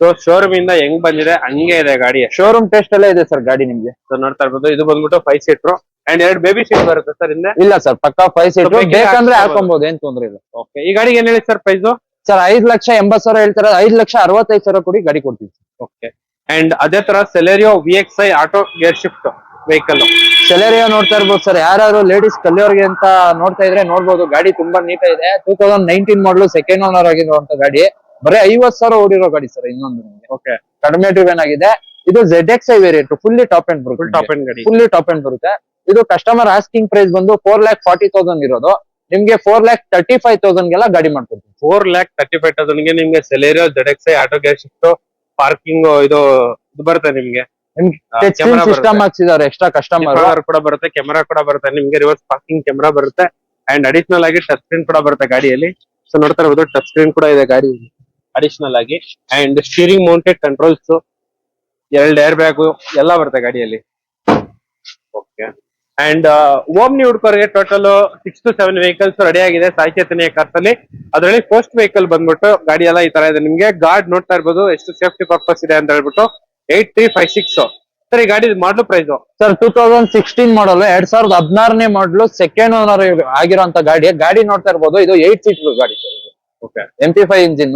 ಸೊ ಶೋರೂಮ್ ಇಂದ ಹೆಂಗ್ ಬಂದಿದೆ ಹಂಗೆ ಇದೆ ಗಾಡಿ. ಶೋರೂಮ್ ಟೆಸ್ಟ್ ಅಲ್ಲೇ ಇದೆ ಸರ್ ಗಾಡಿ ನಿಮ್ಗೆ. ಸೊ ನೋಡ್ತಾ ಇರ್ಬೋದು ಇದು ಬಂದ್ಬಿಟ್ಟು ಫೈವ್ ಸೀಟ್ರು ಅಂಡ್ ಎರಡು ಬೇಬಿ ಸೀಟ್ ಬರುತ್ತೆ ಸರ್ ಹಿಂದೆ. ಇಲ್ಲ ಸರ್ ಪಕ್ಕ ಫೈವ್ ಸೀಟ್ ಬೇಕಂದ್ರೆ. ಹಾಕೊಬಹುದು ಏನ್ ತೊಂದ್ರೆ ಇಲ್ಲ. ಓಕೆ ಈ ಗಾಡಿಗೆ ಏನ್ ಹೇಳಿ ಸರ್ ಪ್ರೈಸ್ ಸರ್ ಐದ್ ಲಕ್ಷ ಎಂಬತ್ ಸಾವಿರ ಹೇಳ್ತಾರೆ? ಐದ್ ಲಕ್ಷ ಅರವತ್ತೈದು ಸಾವಿರ ಕೊಡಿ ಗಾಡಿ ಕೊಡ್ತೀವಿ ಓಕೆ ಅಂಡ್ ಅದೇ ತರ Celerio V X I auto gear shift vehicle Celerio ನೋಡ್ತಾ ಇರ್ಬೋದು ಸರ್. ಯಾರು ಲೇಡೀಸ್ ಕಲಿಯೋರ್ಗೆ ಅಂತ ನೋಡ್ತಾ ಇದ್ರೆ ನೋಡ್ಬೋದು. ಗಾಡಿ ತುಂಬಾ ನೀಟ್ ಇದೆ. Two thousand nineteen model second owner ಆಗಿರುವಂತ ಗಾಡಿ. ಬರೀ ಐವತ್ ಸಾವಿರ ಓಡಿರೋ ಗಾಡಿ ಸರ್ ಇನ್ನೊಂದು ನಿಮಗೆ. ಓಕೆ ಕಡಿಮೆ ಡ್ರಿವೆನ್ ಆಗಿದೆ. ಇದು Z X I variant fully top end ಬರುತ್ತೆ. ಟಾಪ್ ಎಂಡ್ ಗಾಡಿ. ಫುಲ್ಲಿ ಟಾಪ್ ಎಂಡ್ ಬರುತ್ತೆ. ಇದು ಕಸ್ಟಮರ್ ಆಸ್ಕಿಂಗ್ ಪ್ರೈಸ್ ಬಂದು ಫೋರ್ ಲ್ಯಾಕ್ ಫಾರ್ಟಿ ತೌಸಂಡ್ ಇರೋದು. ನಿಮ್ಗೆ four lakh thirty five thousand ಗೆಲ್ಲ ಗಾಡಿ ಮಾಡ್ಕೊಡ್ತೀವಿ ಫೋರ್ ಲ್ಯಾಕ್ ತರ್ಟಿ ಫೈವ್ ತೌಸಂಡ್ಗೆ ನಿಮ್ಗೆ Celerio Z X I auto gas shift parking ಇದು ಇದು ಬರುತ್ತೆ ನಿಮ್ಗೆ. ಸಿಸ್ಟಮ್ ಹಾಕ್ಸಿದಾರೆ ಎಕ್ಸ್ಟ್ರಾ ಕಸ್ಟಮರ್ ಕೂಡ ಬರುತ್ತೆ ಕ್ಯಾಮೆರಾ ಕೂಡ ಬರುತ್ತೆ ನಿಮ್ಗೆ ರಿವರ್ಸ್ ಪಾರ್ಕಿಂಗ್ ಕ್ಯಾಮೆರಾ ಬರುತ್ತೆ ಅಂಡ್ ಅಡಿಷನಲ್ ಆಗಿ ಟಚ್ ಸ್ಕ್ರೀನ್ ಕೂಡ ಬರುತ್ತೆ ಗಾಡಿಯಲ್ಲಿ. ಸೊ ನೋಡ್ತಾ ಇರ್ಬೋದು ಟಚ್ ಸ್ಕ್ರೀನ್ ಕೂಡ ಇದೆ ಗಾಡಿ. ಅಡಿಷನಲ್ ಆಗಿ ಅಂಡ್ ಸ್ಟೀರಿಂಗ್ ಮೌಂಟೆಡ್ ಕಂಟ್ರೋಲ್ಸ್ ಎರಡು ಏರ್ ಬ್ಯಾಗ್ ಎಲ್ಲ ಬರುತ್ತೆ ಗಾಡಿಯಲ್ಲಿ. Okay and Omni ಹುಡ್ಕೋರಿಗೆ total six to seven vehicles ready ಆಗಿದೆ ಸಾಯಿ ಚೈತನ್ಯ ಕಾರ್ಸ್ ಅಲ್ಲಿ ಅದರಲ್ಲಿ ಫಸ್ಟ್ ವೆಹಿಕಲ್ ಬಂದ್ಬಿಟ್ಟು ಗಾಡಿ ಎಲ್ಲ ಈ ತರ ಇದೆ. ನಿಮ್ಗೆ ಗಾರ್ಡ್ ನೋಡ್ತಾ ಇರ್ಬೋದು ಎಷ್ಟು ಸೇಫ್ಟಿ ಪರ್ಪಸ್ ಇದೆ ಅಂತ ಹೇಳ್ಬಿಟ್ಟು eight three five six sir ಈ ಗಾಡಿ model price sir two thousand sixteen model ಎರಡ್ ಸಾವಿರದ ಹದಿನಾರನೇ ಮಾಡಲು ಸೆಕೆಂಡ್ ಓನರ್ ಆಗಿರುವಂತ ಗಾಡಿ. ಗಾಡಿ ನೋಡ್ತಾ ಇರ್ಬೋದು ಇದು ಏಟ್ ಸೀಟ್ ಗಾಡಿ sir M P five engine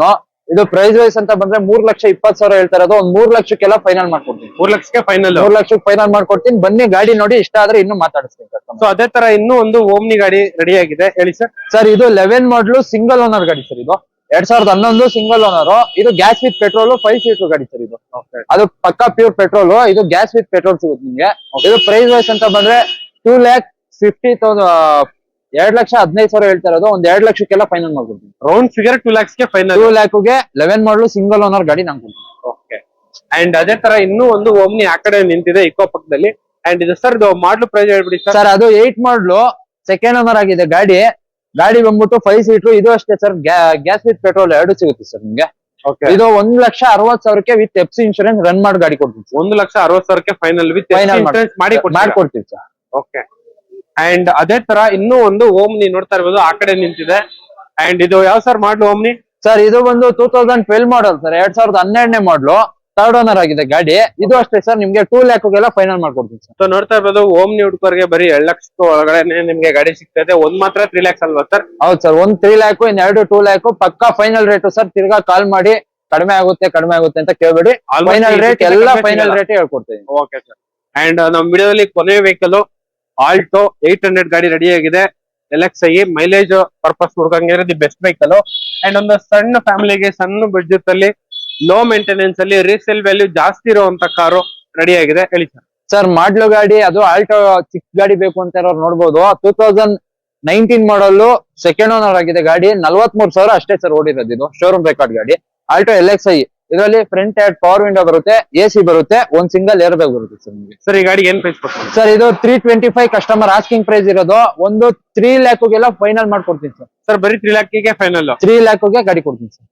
ಇದು ಪ್ರೈಸ್ ವೈಸ್ ಅಂತ ಬಂದ್ರೆ ಮೂರ್ ಲಕ್ಷ ಇಪ್ಪತ್ ಸಾವಿರ ಹೇಳ್ತಾ ಇರೋದು. ಒಂದ್ ಮೂರ್ ಲಕ್ಷಕ್ಕೆಲ್ಲ ಫೈನಲ್ ಮಾಡ್ಕೊಡ್ತೀನಿ. ಮೂರ್ ಲಕ್ಷಕ್ಕೆ ಫೈನಲ್ ಮೂರ್ ಲಕ್ಷಕ್ಕೆ ಫೈನಲ್ ಮಾಡ್ಕೊಡ್ತೀನಿ. ಬನ್ನಿ ಗಾಡಿ ನೋಡಿ ಇಷ್ಟ ಆದ್ರೆ ಇನ್ನು ಮಾತಾಡಿಸ್ತೀನಿ ಸೊ ಅದೇ ತರ ಇನ್ನೂ ಒಂದು ಓಮ್ನಿ ಗಾಡಿ ರೆಡಿ ಆಗಿದೆ. ಹೇಳಿ ಸರ್ ಸರ್ ಇದು ಲೆವೆನ್ ಮಾಡಲು ಸಿಂಗಲ್ ಓನರ್ ಗಾಡಿ ಸರ್ ಇದು. ಎರಡ್ ಸಾವಿರದ ಹನ್ನೊಂದು ಸಿಂಗಲ್ ಓನರ್ ಇದು gas with petrol five seater ಗಾಡಿ ಸರ್ ಇದು. ಅದು ಪಕ್ಕಾ ಪ್ಯೂರ್ ಪೆಟ್ರೋಲ್ ಇದು ಗ್ಯಾಸ್ ವಿತ್ ಪೆಟ್ರೋಲ್ ಸಿಗುತ್ತೆ ನಿಮ್ಗೆ. ಇದು ಪ್ರೈಸ್ ವೈಸ್ ಅಂತ ಬಂದ್ರೆ ಟೂ ಲ್ಯಾಕ್ ಫಿಫ್ಟಿ ತೌಸಂಡ್ ಎರಡ್ ಲಕ್ಷ ಹದಿನೈದು ಸಾವಿರ ಹೇಳ್ತಾ ಇರೋದು ಒಂದ್ ಎರಡ್ ಲಕ್ಷಕ್ಕೆಲ್ಲ ಫೈನಲ್ ಮಾಡ್ಕೊಡ್ತೀನಿ. ರೌಂಡ್ ಫಿಗರ್ ಟೂ ಲ್ಯಾಕ್ಸ್ಗೆ ಫೈನಲ್ ಟೂ ಲ್ಯಾಕ್ಗೆ ಲೆವೆನ್ ಮಾಡಲು ಸಿಂಗಲ್ ಓನರ್ ಗಾಡಿ ನಾನು ಕೊಡ್ತೀನಿ. ಓಕೆ ಅಂಡ್ ಅದೇ ತರ ಇನ್ನೂ ಒಂದು ಓಮ್ನಿ ಆ ಕಡೆ ನಿಂತಿದೆ ಇಕೋ ಪಕ್ಕದಲ್ಲಿ. ಅಂಡ್ ಇದು ಸರ್ ಇದು ಮಾಡ್ಲು ಪ್ರೈಸ್ ಹೇಳ್ಬಿಡಿ ಸರ್ ಸರ್ ಅದು ಏಟ್ ಮಾಡಲು ಸೆಕೆಂಡ್ ಓನರ್ ಆಗಿದೆ ಗಾಡಿ. ಗಾಡಿ ಬಂದ್ಬಿಟ್ಟು ಫೈವ್ ಸೀಟ್ರು ಇದು ಅಷ್ಟೇ ಸರ್ ಗ್ಯಾಸ್ ವಿತ್ ಪೆಟ್ರೋಲ್ ಎರಡು ಸಿಗುತ್ತೆ ಸರ್ ನಿಮ್ಗೆ. ಓಕೆ ಇದು ಒಂದ್ ಲಕ್ಷ ಅರವತ್ ಸಾವಿರಕ್ಕೆ ವಿತ್ ಎಫ್ಸಿ ಇನ್ಶೂರೆನ್ಸ್ ರನ್ ಮಾಡಿ ಗಾಡಿ ಕೊಡ್ತೀವಿ ಒಂದ್ ಲಕ್ಷ ಅರವತ್ ಸಾವಿರಕ್ಕೆ ಫೈನಲ್ ವಿತ್ Final ಮಾಡಿ ಮಾಡ್ಕೊಡ್ತೀವಿ ಸರ್ ಓಕೆ ಅಂಡ್ ಅದೇ ತರ ಇನ್ನೂ ಒಂದು ಓಮ್ನಿ ನೋಡ್ತಾ ಇರ್ಬೋದು ಆ ಕಡೆ ನಿಂತಿದೆ. ಅಂಡ್ ಇದು ಯಾವ ಸರ್ ಮಾಡ್ಲು ಓಮ್ನಿ? ಸರ್ ಇದು ಬಂದು two thousand twelve model sir ಎರಡ್ ಸಾವಿರದ ಹನ್ನೆರಡನೇ ಮಾಡ್ಲು ಥರ್ಡ್ ಓನರ್ ಆಗಿದೆ ಗಾಡಿ. ಇದು ಅಷ್ಟೇ ಸರ್ ನಿಮ್ಗೆ ಟೂ ಲ್ಯಾಕ್ ಎಲ್ಲ ಫೈನಲ್ ಮಾಡ್ಕೊಡ್ತೀನಿ ಸರ್ ಸೊ ನೋಡ್ತಾ ಇರ್ಬೋದು ಓಮ್ನಿ ಹುಡುಗರಿಗೆ ಬರೀ ಎರಡ್ ಲಕ್ಷ ಒಳಗಡೆ ನಿಮ್ಗೆ ಗಾಡಿ ಸಿಗ್ತದೆ ಒಂದ್ ಮಾತ್ರ ತ್ರೀ ಲ್ಯಾಕ್ಸ್ ಅಲ್ವಾ ಸರ್ ಹೌದು ಸರ್ ಒಂದ್ ತ್ರೀ ಲ್ಯಾಕ್ ಇನ್ ಎರಡು ಟೂ ಲ್ಯಾಕ್ ಪಕ್ಕಾ ಫೈನಲ್ ರೇಟ್ ಸರ್ ತಿರ್ಗಾ ಕಾಲ್ ಮಾಡಿ ಕಡಿಮೆ ಆಗುತ್ತೆ ಕಡಿಮೆ ಆಗುತ್ತೆ ಅಂತ ಕೇಳ್ಬೇಡಿ. ಫೈನಲ್ ರೇಟ್ ಎಲ್ಲ ಫೈನಲ್. ರೇಟ್ ಹೇಳ್ಕೊಡ್ತೀನಿ. ಓಕೆ ಸರ್ ಅಂಡ್ ನಮ್ ವಿಡಿಯೋದಲ್ಲಿ ಕೊನೆ ವೆಹಿಕಲ್ ಆಲ್ಟೋ ಏಟ್ ಹಂಡ್ರೆಡ್ ಗಾಡಿ ರೆಡಿ ಆಗಿದೆ. L X I mileage purpose ಹುಡ್ಕಂಗಿದ್ರೆ the best vehicle and ಒಂದು ಸಣ್ಣ ಫ್ಯಾಮಿಲಿಗೆ ಸಣ್ಣ ಬಜೆಟ್ ಅಲ್ಲಿ ಲೋ ಮೇಂಟೆನೆನ್ಸ್ ಅಲ್ಲಿ ರೀಸೇಲ್ ವ್ಯಾಲ್ಯೂ ಜಾಸ್ತಿ ಇರುವಂತ ಕಾರು ರೆಡಿ ಆಗಿದೆ. ಹೇಳಿ ಸರ್ ಸರ್ ಮಾಡ್ಲು ಗಾಡಿ, ಅದು ಆಲ್ಟೋ ಚಿಕ್ಕ ಗಾಡಿ ಬೇಕು ಅಂತ ಇರೋರು ನೋಡ್ಬೋದು. Two thousand nineteen model second owner ಆಗಿದೆ ಗಾಡಿ. ನಲ್ವತ್ ಸಾವಿರ ಅಷ್ಟೇ ಸರ್ ಓಡಿರೋದು ಇದು. ಶೋರೂಮ್ ರೆಕಾರ್ಡ್ ಗಾಡಿ. ಆಲ್ಟೋ ಎಲ್ ಎಕ್ಸ್ ಐ ಇದರಲ್ಲಿ ಫ್ರಂಟ್ ಎರಡ್ ಪವರ್ ವಿಂಡೋ ಬರುತ್ತೆ ಎ ಸಿ ಬರುತ್ತೆ ಒಂದ್ ಸಿಂಗಲ್ ಏರ್ ಬ್ಯಾಗ್ ಬರುತ್ತೆ ಸರ್ ನಿಮಗೆ. ಸರ್ ಈ ಗಾಡಿಗೆ ಏನ್ ಪ್ರೈಸ್ ಕೊಡ್ತೀರಾ? ಸರ್ ಇದು three twenty five customer asking price ಇರೋದು ಒಂದು ತ್ರೀ ಲ್ಯಾಕ್ಗೆಲ್ಲ ಫೈನಲ್ ಮಾಡ್ಕೊಡ್ತೀನಿ ಸರ್ ಸರ್ ಬರೀ three lakh final three lakh ಗಾಡಿ ಕೊಡ್ತೀನಿ ಸರ್